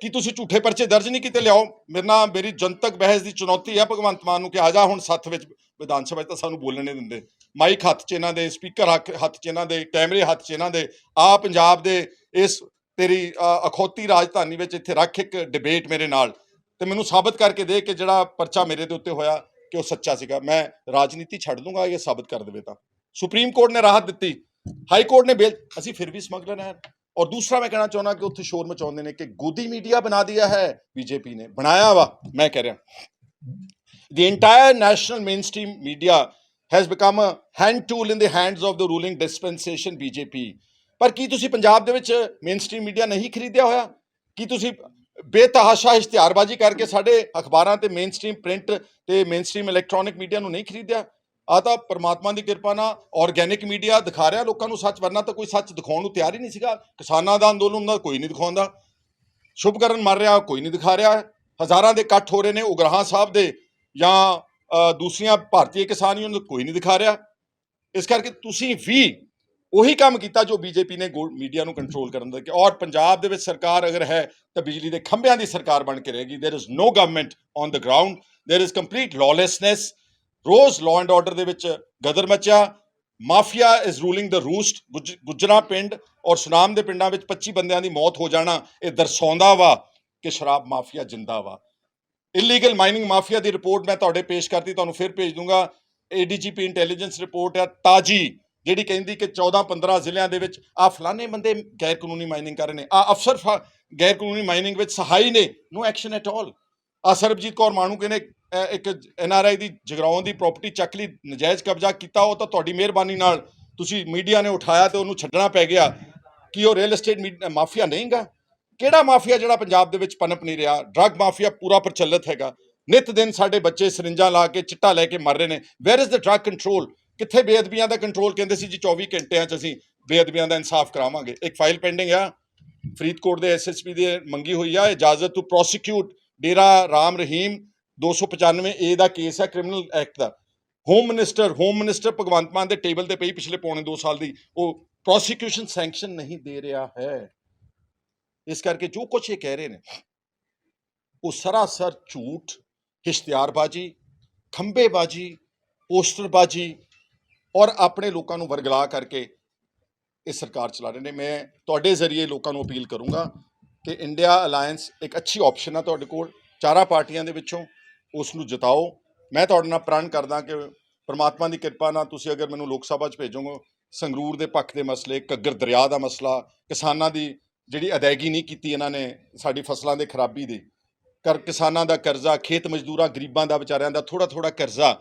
ਕੀ ਤੁਸੀਂ ਝੂਠੇ ਪਰਚੇ ਦਰਜ ਨਹੀਂ ਕੀਤੇ? ਲਿਆਓ। ਮੇਰੇ ਨਾਲ ਮੇਰੀ ਜਨਤਕ ਬਹਿਸ ਦੀ ਚੁਣੌਤੀ ਹੈ ਭਗਵੰਤ ਮਾਨ ਨੂੰ ਕਿ ਆ ਜਾ ਹੁਣ ਸੱਥ ਵਿੱਚ ਵਿਧਾਨ ਸਭਾ 'ਚ ਤਾਂ ਸਾਨੂੰ ਬੋਲਣ ਨਹੀਂ ਦਿੰਦੇ। ਮਾਈਕ ਹੱਥ 'ਚ ਇਹਨਾਂ ਦੇ, ਸਪੀਕਰ ਹੱਥ 'ਚ ਇਹਨਾਂ ਦੇ, ਕੈਮਰੇ ਹੱਥ 'ਚ ਇਹਨਾਂ ਦੇ। ਆ ਪੰਜਾਬ ਦੇ ਇਸ ਤੇਰੀ ਅਖੌਤੀ ਰਾਜਧਾਨੀ ਵਿੱਚ ਇੱਥੇ ਰੱਖ ਇੱਕ ਡਿਬੇਟ ਮੇਰੇ ਨਾਲ। ਤੇ ਮੈਨੂੰ ਸਾਬਤ ਕਰਕੇ ਦੇ ਕਿ ਜਿਹੜਾ ਪਰਚਾ ਮੇਰੇ ਦੇ ਉੱਤੇ ਹੋਇਆ ਕਿ ਉਹ ਸੱਚਾ ਸੀਗਾ। ਮੈਂ ਰਾਜਨੀਤੀ ਛੱਡ ਦੂੰਗਾ, ਇਹ ਸਾਬਤ ਕਰ ਦੇਵੇ ਤਾਂ। ਸੁਪਰੀਮ ਕੋਰਟ ਨੇ ਰਾਹਤ ਦਿੱਤੀ। ਹਾਈ ਕੋਰਟ ਨੇ ਬੇਲ ਅਸੀਂ ਫਿਰ ਵੀ ਸਮਗਲਰ ਹੈ ਔਰ ਦੂਸਰਾ ਮੈਂ ਕਹਿਣਾ ਚਾਹੁੰਦਾ ਕਿ ਉੱਥੇ ਸ਼ੋਰ ਮਚਾਉਂਦੇ ਨੇ ਕਿ ਗੋਦੀ ਮੀਡੀਆ ਬਣਾ ਦਿਆ ਹੈ ਬੀਜੇਪੀ ਨੇ ਬਣਾਇਆ ਵਾ ਮੈਂ ਕਹਿ ਰਿਹਾ the entire national mainstream media has become a hand tool in the hands of the ruling dispensation BJP ਪਰ ਕੀ ਤੁਸੀਂ ਪੰਜਾਬ ਦੇ ਵਿੱਚ ਮੇਨਸਟ੍ਰੀਮ ਮੀਡੀਆ ਨਹੀਂ ਖਰੀਦਿਆ ਹੋਇਆ ਕੀ ਤੁਸੀਂ ਬੇਤਹਾਸ਼ਾ ਇਸ਼ਤਿਹਾਰਬਾਜ਼ੀ ਕਰਕੇ ਸਾਡੇ ਅਖਬਾਰਾਂ ਤੇ ਮੇਨਸਟ੍ਰੀਮ ਪ੍ਰਿੰਟ ਤੇ ਮੇਨਸਟ੍ਰੀਮ ਇਲੈਕਟ੍ਰੋਨਿਕ ਮੀਡੀਆ ਨੂੰ ਨਹੀਂ ਖਰੀਦਿਆ ਆ ਤਾਂ ਪਰਮਾਤਮਾ ਦੀ ਕਿਰਪਾ ਨਾਲ ਆਰਗੈਨਿਕ ਮੀਡੀਆ ਦਿਖਾ ਰਿਹਾ ਲੋਕਾਂ ਨੂੰ ਸੱਚ ਵਰਨਾ ਤਾਂ ਕੋਈ ਸੱਚ ਦਿਖਾਉਣ ਨੂੰ ਤਿਆਰ ਹੀ ਨਹੀਂ ਸੀਗਾ ਕਿਸਾਨਾਂ ਦਾ ਅੰਦੋਲਨ ਦਾ ਕੋਈ ਨਹੀਂ ਦਿਖਾਉਂਦਾ ਸ਼ੁਭਕਰਨ ਮਰ ਰਿਹਾ ਕੋਈ ਨਹੀਂ ਦਿਖਾ ਰਿਹਾ ਹਜ਼ਾਰਾਂ ਦੇ ਇਕੱਠ ਹੋ ਰਹੇ ਨੇ ਉਗਰਾਹਾਂ ਸਾਹਿਬ ਦੇ ਜਾਂ ਅ, ਦੂਸਰੀਆਂ ਭਾਰਤੀ ਕਿਸਾਨ ਯੂਨੀਅਨ ਨੂੰ ਕੋਈ ਨਹੀਂ ਦਿਖਾ ਰਿਹਾ ਇਸ ਕਰਕੇ ਤੁਸੀਂ ਵੀ ਉਹੀ ਕੰਮ ਕੀਤਾ ਜੋ ਬੀਜੇਪੀ ਨੇ ਮੀਡੀਆ ਨੂੰ ਕੰਟਰੋਲ ਕਰਨ ਦਾ ਕਿ ਔਰ ਪੰਜਾਬ ਦੇ ਵਿੱਚ ਸਰਕਾਰ ਅਗਰ ਹੈ ਤਾਂ ਬਿਜਲੀ ਦੇ ਖੰਭਿਆਂ ਦੀ ਸਰਕਾਰ ਬਣ ਕੇ ਰਹੇਗੀ there is no government on the ground there is complete ਲawlessness rose law and order ਦੇ ਵਿੱਚ ਗਦਰ ਮਚਿਆ, mafia is ruling the roost ਗੁਜਰਾ ਪਿੰਡ ਔਰ ਸੁਨਾਮ ਦੇ ਪਿੰਡਾਂ ਵਿੱਚ 25 ਬੰਦਿਆਂ ਦੀ ਮੌਤ ਹੋ ਜਾਣਾ, ਇਹ ਦਰਸਾਉਂਦਾ ਵਾ ਕਿ ਸ਼ਰਾਬ ਮਾਫੀਆ ਜਿੰਦਾ ਵਾ। ਇਲੀਗਲ ਮਾਈਨਿੰਗ ਮਾਫੀਆ ਦੀ ਰਿਪੋਰਟ ਮੈਂ ਤੁਹਾਡੇ ਪੇਸ਼ ਕਰਤੀ, ਤੁਹਾਨੂੰ ਫਿਰ ਭੇਜ ਦੂੰਗਾ। ਏਡੀਜੀਪੀ ਇੰਟੈਲੀਜੈਂਸ ਰਿਪੋਰਟ ਹੈ ਤਾਜੀ, ਜਿਹੜੀ ਕਹਿੰਦੀ ਕਿ 14 15 ਜ਼ਿਲ੍ਹਿਆਂ ਦੇ ਵਿੱਚ ਆ ਫਲਾਣੇ ਬੰਦੇ ਗੈਰ ਕਾਨੂੰਨੀ ਮਾਈਨਿੰਗ ਕਰ ਰਹੇ ਨੇ। ਆ ਅਫਸਰ ਫ- ਗੈਰ ਕਾਨੂੰਨੀ ਮਾਈਨਿੰਗ ਵਿੱਚ ਸਹਾਈ ਨੇ ਨੋ ਐਕਸ਼ਨ ਐਟ ਆਲ ਆ ਸਰਬਜੀਤ ਕੌਰ ਮਾਣੂ ਕਹਿੰਦੇ ਇੱਕ ਐਨਆਰਆਈ ਦੀ ਜਗਰਾਉਣ ਦੀ ਪ੍ਰਾਪਰਟੀ ਚੱਕ ਲਈ, ਨਜਾਇਜ਼ ਕਬਜ਼ਾ ਕੀਤਾ, ਉਹ ਤਾਂ ਤੁਹਾਡੀ ਮਿਹਰਬਾਨੀ ਨਾਲ ਤੁਸੀਂ ਮੀਡੀਆ ਨੇ ਉਠਾਇਆ ਤੇ ਉਹਨੂੰ ਛੱਡਣਾ ਪੈ ਗਿਆ। ਕਿ ਉਹ ਰੀਅਲ ਏਸਟੇਟ ਮਾਫੀਆ ਨਹੀਂਗਾ? ਕਿਹੜਾ ਮਾਫੀਆ ਜਿਹੜਾ ਪੰਜਾਬ ਦੇ ਵਿੱਚ ਪਨਪ ਨਹੀਂ ਰਿਹਾ? ਡਰੱਗ ਮਾਫੀਆ ਪੂਰਾ ਪ੍ਰਚਲਿਤ ਹੈਗਾ। ਨਿਤ ਦਿਨ ਸਾਡੇ ਬੱਚੇ ਸਰਿੰਜਾਂ ਲਾ ਕੇ, ਚਿੱਟਾ ਲੈ ਕੇ ਮਰ ਰਹੇ ਨੇ। Where is the drug control ਕਿੱਥੇ ਬੇਅਦਬੀਆਂ ਦਾ ਕੰਟਰੋਲ ਕਹਿੰਦੇ ਸੀ ਜੀ 24 ਘੰਟਿਆਂ 'ਚ ਅਸੀਂ ਬੇਅਦਬੀਆਂ ਦਾ ਇਨਸਾਫ ਕਰਾਵਾਂਗੇ। ਇੱਕ ਫਾਈਲ ਪੈਂਡਿੰਗ ਆ। ਫਰੀਦਕੋਟ ਦੇ ਐਸਐਸਪੀ ਦੇ ਮੰਗੀ ਹੋਈ ਆ। ਇਜਾਜ਼ਤ to prosecute Dera Ram Rahim. 295 A the case ਹੈ ਕ੍ਰਿਮੀਨਲ ਐਕਟ ਦਾ। Home minister home minister Bhagwant Mann ਦੇ ਟੇਬਲ ਤੇ ਪਈ ਪਿਛਲੇ ਪੌਣੇ 2 ਸਾਲ ਦੀ। ਉਹ ਪ੍ਰੋਸੀਕਿਊਸ਼ਨ ਸੈਂਕਸ਼ਨ ਨਹੀਂ ਦੇ ਰਿਹਾ ਹੈ। ਇਸ ਕਰਕੇ ਜੋ ਕੁਝ ਇਹ ਕਹਿ ਰਹੇ ਨੇ, ਉਹ ਸਰਾਸਰ ਝੂਠ ਇਸ਼ਤਿਹਾਰਬਾਜ਼ੀ ਖੰਬੇਬਾਜ਼ੀ ਪੋਸਟਰਬਾਜ਼ੀ ਔਰ ਆਪਣੇ ਲੋਕਾਂ ਨੂੰ ਵਰਗਲਾ ਕਰਕੇ ਇਹ ਸਰਕਾਰ ਚਲਾ ਰਹੇ ਨੇ। ਮੈਂ ਤੁਹਾਡੇ ਜ਼ਰੀਏ ਲੋਕਾਂ ਨੂੰ ਅਪੀਲ ਕਰੂੰਗਾ ਕਿ ਇੰਡੀਆ ਅਲਾਈਅੰਸ ਇੱਕ ਅੱਛੀ ਆਪਸ਼ਨ ਆ ਤੁਹਾਡੇ ਕੋਲ। ਚਾਰਾਂ ਪਾਰਟੀਆਂ ਦੇ ਵਿੱਚੋਂ ਉਸ ਨੂੰ ਜਿਤਾਓ। ਮੈਂ ਤੁਹਾਡੇ ਨਾਲ ਪ੍ਰਣ ਕਰਦਾ ਕਿ ਪ੍ਰਮਾਤਮਾ ਦੀ ਕਿਰਪਾ ਨਾਲ ਤੁਸੀਂ ਅਗਰ ਮੈਨੂੰ ਲੋਕ ਸਭਾ 'ਚ ਭੇਜੋਗੇ, ਸੰਗਰੂਰ ਦੇ ਪੱਖ ਦੇ ਮਸਲੇ, ਘੱਗਰ ਦਰਿਆ ਦਾ ਮਸਲਾ, ਕਿਸਾਨਾਂ ਦੀ ਜਿਹੜੀ ਅਦਾਇਗੀ ਨਹੀਂ ਕੀਤੀ ਇਹਨਾਂ ਨੇ ਸਾਡੀ ਫਸਲਾਂ ਦੇ ਖਰਾਬੀ ਦੀ ਕਰ ਕਿਸਾਨਾਂ ਦਾ ਕਰਜ਼ਾ, ਖੇਤ ਮਜ਼ਦੂਰਾਂ, ਗਰੀਬਾਂ ਦਾ, ਵਿਚਾਰਿਆਂ ਦਾ ਥੋੜਾ ਥੋੜਾ ਕਰਜ਼ਾ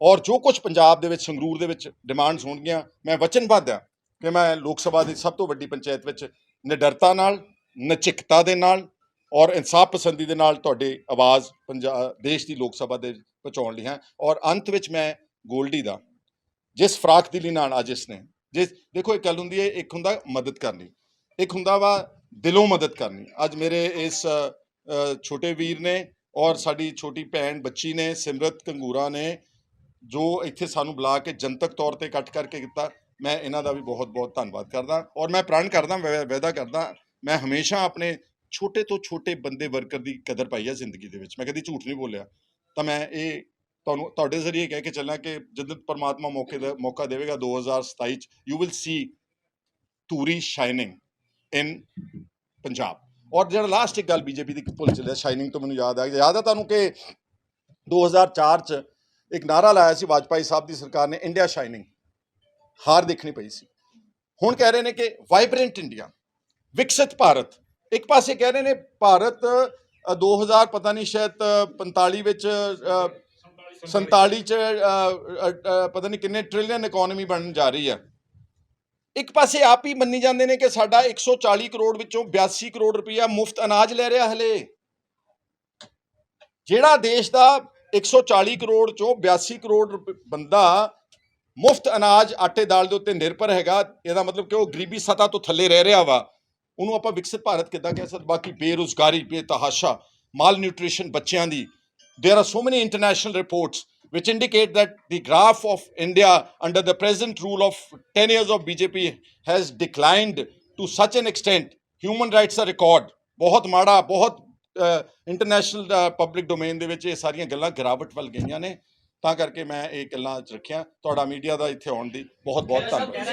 ਔਰ ਜੋ ਕੁਝ ਪੰਜਾਬ ਦੇ ਵਿੱਚ, ਸੰਗਰੂਰ ਦੇ ਵਿੱਚ ਡਿਮਾਂਡਸ ਹੋਣਗੀਆਂ, ਮੈਂ ਵਚਨਬੱਧ ਹਾਂ ਕਿ ਮੈਂ ਲੋਕ ਸਭਾ ਦੀ ਸਭ ਤੋਂ ਵੱਡੀ ਪੰਚਾਇਤ ਵਿੱਚ ਨਿਡਰਤਾ ਨਾਲ, ਨਚਿਕਤਾ ਦੇ ਨਾਲ ਔਰ ਇਨਸਾਫ ਪਸੰਦੀ ਦੇ ਨਾਲ ਤੁਹਾਡੇ ਆਵਾਜ਼ ਪੰਜਾਬ ਦੇਸ਼ ਦੀ ਲੋਕ ਸਭਾ ਦੇ ਪਹੁੰਚਾਉਣ ਲਈ ਹਾਂ ਔਰ ਅੰਤ ਵਿੱਚ ਮੈਂ ਗੋਲਡੀ ਦਾ, ਜਿਸ ਫਰਾਕ ਦਿਲੀ ਨਾਲ ਅੱਜ ਇਸ ਨੇ ਜਿਸ, ਦੇਖੋ ਇੱਕ ਗੱਲ ਹੁੰਦੀ ਹੈ, ਇੱਕ ਹੁੰਦਾ ਮਦਦ ਕਰਨੀ, ਇੱਕ ਹੁੰਦਾ ਵਾ ਦਿਲੋਂ ਮਦਦ ਕਰਨੀ। ਅੱਜ ਮੇਰੇ ਇਸ ਛੋਟੇ ਵੀਰ ਨੇ ਔਰ ਸਾਡੀ ਛੋਟੀ ਭੈਣ ਬੱਚੀ ਨੇ, ਸਿਮਰਤ ਕੰਗੂਰਾ ਨੇ, ਜੋ ਇੱਥੇ ਸਾਨੂੰ ਬੁਲਾ ਕੇ ਜਨਤਕ ਤੌਰ ਤੇ ਇਕੱਠ ਕਰਕੇ ਕੀਤਾ, ਮੈਂ ਇਹਨਾਂ ਦਾ ਵੀ ਬਹੁਤ ਬਹੁਤ ਧੰਨਵਾਦ ਕਰਦਾ ਔਰ ਮੈਂ ਪ੍ਰਣ ਕਰਦਾ, ਵੈ- ਵਾਅਦਾ ਕਰਦਾ, ਮੈਂ ਹਮੇਸ਼ਾ ਆਪਣੇ ਛੋਟੇ ਤੋਂ ਛੋਟੇ ਬੰਦੇ ਵਰਕਰ ਦੀ ਕਦਰ ਪਾਈ ਹੈ ਜ਼ਿੰਦਗੀ ਦੇ ਵਿੱਚ। ਮੈਂ ਕਦੀ ਝੂਠ ਨਹੀਂ ਬੋਲਿਆ। ਤਾਂ ਮੈਂ ਇਹ ਤੁਹਾਨੂੰ, ਤੁਹਾਡੇ ਜ਼ਰੀਏ ਕਹਿ ਕੇ ਚੱਲਾਂ ਕਿ ਜਦੋਂ ਪਰਮਾਤਮਾ ਮੌਕੇ ਦਾ, ਮੌਕਾ ਦੇਵੇਗਾ 2027 ਚ ਯੂ ਵਿਲ ਸੀ ਤੂਰੀ ਸ਼ਾਈਨਿੰਗ ਇਨ ਪੰਜਾਬ। ਔਰ ਜਿਹੜਾ ਲਾਸਟ ਇੱਕ ਗੱਲ ਬੀਜੇਪੀ ਦੀ ਭੁੱਲ ਚੱਲਿਆ ਸ਼ਾਈਨਿੰਗ ਤੋਂ ਮੈਨੂੰ ਯਾਦ ਆ ਗਿਆ। ਯਾਦ ਆ ਤੁਹਾਨੂੰ ਕਿ 2004 ਚ ਇੱਕ ਨਾਰਾ ਲਾਇਆ ਸੀ, ਵਾਜਪਾਈ ਸਾਹਿਬ ਦੀ ਸਰਕਾਰ ਨੇ ਇੰਡੀਆ ਸ਼ਾਈਨਿੰਗ ਹਾਰ ਦੇਖਣੀ ਪਈ ਸੀ। ਹੁਣ ਕਹਿ ਰਹੇ ਨੇ ਕਿ ਵਾਈਬ੍ਰੈਂਟ ਇੰਡੀਆ ਵਿਕਸਿਤ ਭਾਰਤ ਇੱਕ ਪਾਸੇ ਕਹਿ ਰਹੇ ਨੇ ਭਾਰਤ ਅ, 2000 ਪਤਾ ਨਹੀਂ ਸ਼ਾਇਦ ਅ, 45 ਵਿੱਚ ਅ, 47 ਚ ਪਤਾ ਨਹੀਂ ਕਿੰਨੇ ਟ੍ਰਿਲੀਅਨ ਇਕਨੋਮੀ ਬਣਨ ਜਾ ਰਹੀ ਹੈ। ਇੱਕ ਪਾਸੇ ਆਪ ਹੀ ਮੰਨੀ ਜਾਂਦੇ ਨੇ ਕਿ ਸਾਡਾ 140 ਕਰੋੜ ਵਿੱਚੋਂ 82 ਕਰੋੜ ਰੁਪਈਆ ਮੁਫਤ ਅਨਾਜ ਲੈ ਰਿਹਾ ਹਲੇ। ਜਿਹੜਾ ਦੇਸ਼ ਦਾ 140 ਕਰੋੜ ਚੋਂ 82 ਕਰੋੜ ਰੁਪ- ਬੰਦਾ ਮੁਫਤ ਅਨਾਜ ਆਟੇ ਦਾਲ ਦੇ ਉੱਤੇ ਨਿਰਭਰ ਹੈਗਾ ਇਹਦਾ ਮਤਲਬ ਕਿ ਉਹ ਗਰੀਬੀ ਸਤਾ ਤੋਂ ਥੱਲੇ ਰਹਿ ਰਿਹਾ ਵਾ। ਉਹਨੂੰ ਆਪਾਂ ਵਿਕਸਿਤ ਭਾਰਤ ਕਿੱਦਾਂ ਕਹਿ ਸਕਦੇ ਬਾਕੀ ਬੇਰੁਜ਼ਗਾਰੀ ਬੇਤਹਾਸ਼ਾ ਮਾਲ ਨਿਊਟ੍ਰੀਸ਼ਨ ਬੱਚਿਆਂ ਦੀ there are so many international reports which indicate that the graph of India under the present rule of 10 years of BJP has declined to such an extent. Human rights are record. ਬਹੁਤ ਮਾੜਾ ਬਹੁਤ international public domain ਦੇ ਵਿੱਚ ਇਹ ਸਾਰੀਆਂ ਗੱਲਾਂ ਗਿਰਾਵਟ ਵੱਲ ਗਈਆਂ ਨੇ ਤਾਂ ਕਰਕੇ ਮੈਂ ਇਹ ਗੱਲਾਂ ਚ ਰੱਖਿਆ। ਤੁਹਾਡਾ ਮੀਡੀਆ ਦਾ ਇੱਥੇ ਆਉਣ ਦੀ ਬਹੁਤ ਬਹੁਤ ਧੰਨਵਾਦ।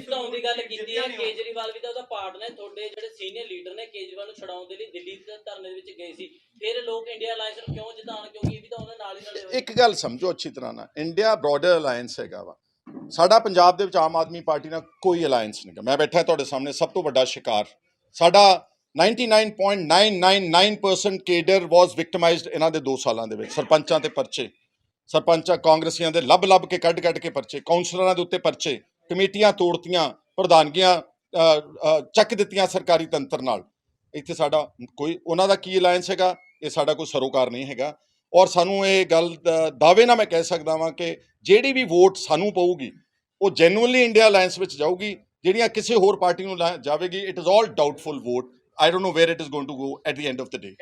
ਬਣਾਉਣ ਦੀ ਗੱਲ ਕੀਤੀ ਹੈ ਕੇਜਰੀਵਾਲ ਵੀ ਤਾਂ ਉਹਦਾ ਪਾਰਟ ਨੇ ਤੁਹਾਡੇ ਜਿਹੜੇ ਸੀਨੀਅਰ ਲੀਡਰ ਨੇ ਕੇਜਰੀਵਾਲ ਨੂੰ ਛਡਾਉਣ ਦੇ ਲਈ ਦਿੱਲੀ ਦੇ ਧਰਨੇ ਦੇ ਵਿੱਚ ਗਏ ਸੀ। ਫਿਰ ਲੋਕ ਇੰਡੀਆ ਅਲਾਈਅੰਸ ਨੂੰ ਕਿਉਂ ਜਿਤਾਉਣ ਕਿਉਂਕਿ ਇਹ ਵੀ ਤਾਂ ਉਹਨਾਂ ਨਾਲ ਹੀ ਨਾਲ। ਇੱਕ ਗੱਲ ਸਮਝੋ ਅੱਛੀ ਤਰ੍ਹਾਂ ਨਾਲ ਇੰਡੀਆ ਬ੍ਰੌਡਰ ਅਲਾਈਅੰਸ ਹੈਗਾ ਵਾ। ਸਾਡਾ ਪੰਜਾਬ ਦੇ ਵਿੱਚ ਆਮ ਆਦਮੀ ਪਾਰਟੀ ਨਾਲ ਕੋਈ ਅਲਾਈਅੰਸ ਨਹੀਂਗਾ ਮੈਂ ਬੈਠਾ ਤੁਹਾਡੇ ਸਾਹਮਣੇ ਸਭ ਤੋਂ ਵੱਡਾ ਸ਼ਿਕਾਰ। ਸਾਡਾ 99.999% ਕੇਡਰ ਵਾਸ ਵਿਕਟਮਾਈਜ਼ਡ ਇਹਨਾਂ ਦੇ 2 ਸਾਲਾਂ ਦੇ ਵਿੱਚ ਸਰਪੰਚਾਂ ਤੇ ਪਰਚੇ। ਸਰਪੰਚਾਂ ਕਾਂਗਰਸੀਆਂ ਦੇ ਲੱਭ ਲੱਭ ਕੇ ਕੱਢ ਕੱਢ ਕੇ ਪਰਚੇ ਕਾਉਂਸਲਰਾਂ ਦੇ ਉੱਤੇ ਪਰਚੇ, ਕਮੇਟੀਆਂ ਤੋੜਤੀਆਂ, ਪ੍ਰਧਾਨਗੀਆਂ ਚੱਕ ਦਿੱਤੀਆਂ ਸਰਕਾਰੀ ਤੰਤਰ ਨਾਲ। ਇੱਥੇ ਸਾਡਾ ਕੋਈ, ਉਹਨਾਂ ਦਾ ਕੀ ਅਲਾਈਅੰਸ ਹੈਗਾ? ਇਹ ਸਾਡਾ ਕੋਈ ਸਰੋਕਾਰ ਨਹੀਂ ਹੈਗਾ। ਔਰ ਸਾਨੂੰ ਇਹ ਗੱਲ ਦਾ- ਦਾਅਵੇ ਨਾਲ ਮੈਂ ਕਹਿ ਸਕਦਾ ਵਾਂ ਕਿ ਜਿਹੜੀ ਵੀ ਵੋਟ ਸਾਨੂੰ ਪਊਗੀ, ਉਹ ਜੈਨੂਇਨਲੀ ਇੰਡੀਆ ਅਲਾਈਅੰਸ ਵਿੱਚ ਜਾਊਗੀ, ਜਿਹੜੀਆਂ ਕਿਸੇ ਹੋਰ ਪਾਰਟੀ ਨੂੰ ਲਾ- ਜਾਵੇਗੀ it is all doubtful vote I don't know where it is going to go at the end of the day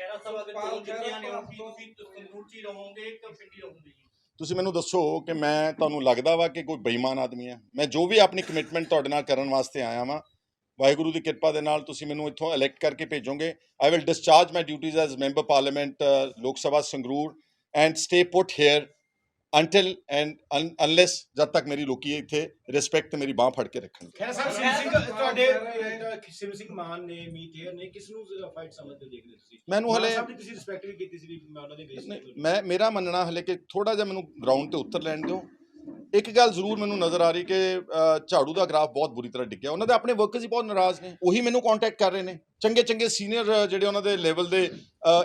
ਤੁਸੀਂ ਮੈਨੂੰ ਦੱਸੋ ਕਿ ਮੈਂ ਤੁਹਾਨੂੰ ਲੱਗਦਾ ਵਾ ਕਿ ਕੋਈ ਬੇਈਮਾਨ ਆਦਮੀ ਆ ਮੈਂ ਜੋ ਵੀ ਆਪਣੀ ਕਮਿਟਮੈਂਟ ਤੁਹਾਡੇ ਨਾਲ ਕਰਨ ਵਾਸਤੇ ਆਇਆ ਵਾਂ, ਵਾਹਿਗੁਰੂ ਦੀ ਕਿਰਪਾ ਦੇ ਨਾਲ ਤੁਸੀਂ ਮੈਨੂੰ ਇੱਥੋਂ ਇਲੈਕਟ ਕਰਕੇ ਭੇਜੋਗੇ। I will discharge my duties as member parliament Lok Sabha Sangrur and stay put here until and unless ਜਦ ਤੱਕ ਮੇਰੀ ਲੋਕੀ ਇੱਥੇ ਰਿਸਪੈਕਟ ਮੇਰੀ ਬਾਹ ਫੜ ਕੇ ਰੱਖਣਗੇ ਖੈਰਾ ਸਾਹਿਬ ਸਿੰਘ ਤੁਹਾਡੇ ਸਿਮ ਸਿੰਘ ਮਾਨ ਨੇ ਮੀਤ ਏਅਰ ਨੇ ਕਿਸ ਨੂੰ ਫਾਈਟ ਸਮਝਦੇ ਦੇਖਦੇ ਤੁਸੀਂ? ਮੈਨੂੰ ਹਲੇ ਸਾਹਿਬ ਤੁਸੀਂ ਰਿਸਪੈਕਟ ਵੀ ਕੀਤੀ ਸੀ ਵੀ ਮੈਂ ਉਹਨਾਂ ਦੇ ਬੇਸ ਮੈਂ ਮੇਰਾ ਮੰਨਣਾ ਹਲੇ ਕਿ ਥੋੜਾ ਜਿਹਾ ਮੈਨੂੰ ਗਰਾਊਂਡ ਤੇ ਉਤਰ ਲੈਣ ਦਿਓ। ਇੱਕ ਗੱਲ ਜ਼ਰੂਰ ਮੈਨੂੰ ਨਜ਼ਰ ਆ ਰਹੀ ਕਿ ਝਾੜੂ ਦਾ ਗ੍ਰਾਫ ਬਹੁਤ ਬੁਰੀ ਤਰ੍ਹਾਂ ਡਿੱਗਿਆ। ਉਹਨਾਂ ਦੇ ਆਪਣੇ ਵਰਕਰਸ ਹੀ ਬਹੁਤ ਨਾਰਾਜ਼ ਨੇ। ਉਹੀ ਮੈਨੂੰ ਕੰਟੈਕਟ ਕਰ ਰਹੇ ਨੇ। ਚੰਗੇ ਚੰਗੇ ਸੀਨੀਅਰ ਜਿਹੜੇ ਉਹਨਾਂ ਦੇ ਲੈਵਲ ਦੇ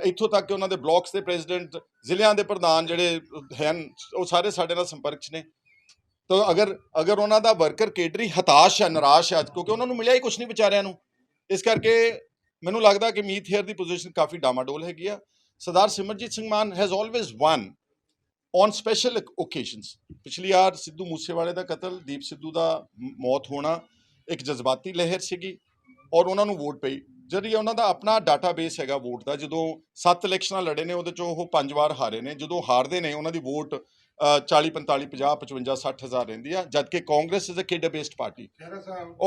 ਇੱਥੋਂ ਤੱਕ ਕਿ ਉਹਨਾਂ ਦੇ ਬਲਾਕਸ ਦੇ ਪ੍ਰੈਜ਼ੀਡੈਂਟ ਜ਼ਿਲ੍ਹਿਆਂ ਦੇ ਪ੍ਰਧਾਨ ਜਿਹੜੇ ਹਨ, ਉਹ ਸਾਰੇ ਸਾਡੇ ਨਾਲ ਸੰਪਰਕ 'ਚ ਨੇ। ਤਾਂ ਅਗਰ ਅਗਰ ਉਹਨਾਂ ਦਾ ਵਰਕਰ ਕੇਡਰੀ ਹਤਾਸ਼ ਹੈ, ਨਿਰਾਸ਼ ਹੈ, ਕਿਉਂਕਿ ਉਹਨਾਂ ਨੂੰ ਮਿਲਿਆ ਹੀ ਕੁਝ ਨਹੀਂ ਵਿਚਾਰਿਆਂ ਨੂੰ। ਇਸ ਕਰਕੇ ਮੈਨੂੰ ਲੱਗਦਾ ਕਿ ਮੀਤ ਹੇਅਰ ਦੀ ਪੋਜੀਸ਼ਨ ਕਾਫੀ ਡਾਮਾਡੋਲ ਹੈਗੀ ਆ। Sardar Simranjit Singh Mann has always won on special occasions ਪਿਛਲੀ ਵਾਰ ਸਿੱਧੂ ਮੂਸੇਵਾਲੇ ਦਾ ਕਤਲ ਦੀਪ ਸਿੱਧੂ ਦਾ ਮੌਤ ਹੋਣਾ ਇੱਕ ਜਜ਼ਬਾਤੀ ਲਹਿਰ ਸੀਗੀ ਔਰ ਉਹਨਾਂ ਨੂੰ ਵੋਟ ਪਈ। ਜਿਹੜੀ ਉਹਨਾਂ ਦਾ ਆਪਣਾ ਡਾਟਾਬੇਸ ਹੈਗਾ ਵੋਟ ਦਾ ਜਦੋਂ ਸੱਤ ਇਲੈਕਸ਼ਨਾਂ ਲੜੇ ਨੇ ਉਹਦੇ ਚੋਂ ਉਹ ਪੰਜ ਵਾਰ ਹਾਰੇ ਨੇ। ਜਦੋਂ ਹਾਰਦੇ ਨੇ ਉਹਨਾਂ ਦੀ ਵੋਟ 40 45 50 55 60 ਹਜ਼ਾਰ ਰਹਿੰਦੀ ਆ ਜਦਕਿ Congress is a cadre based party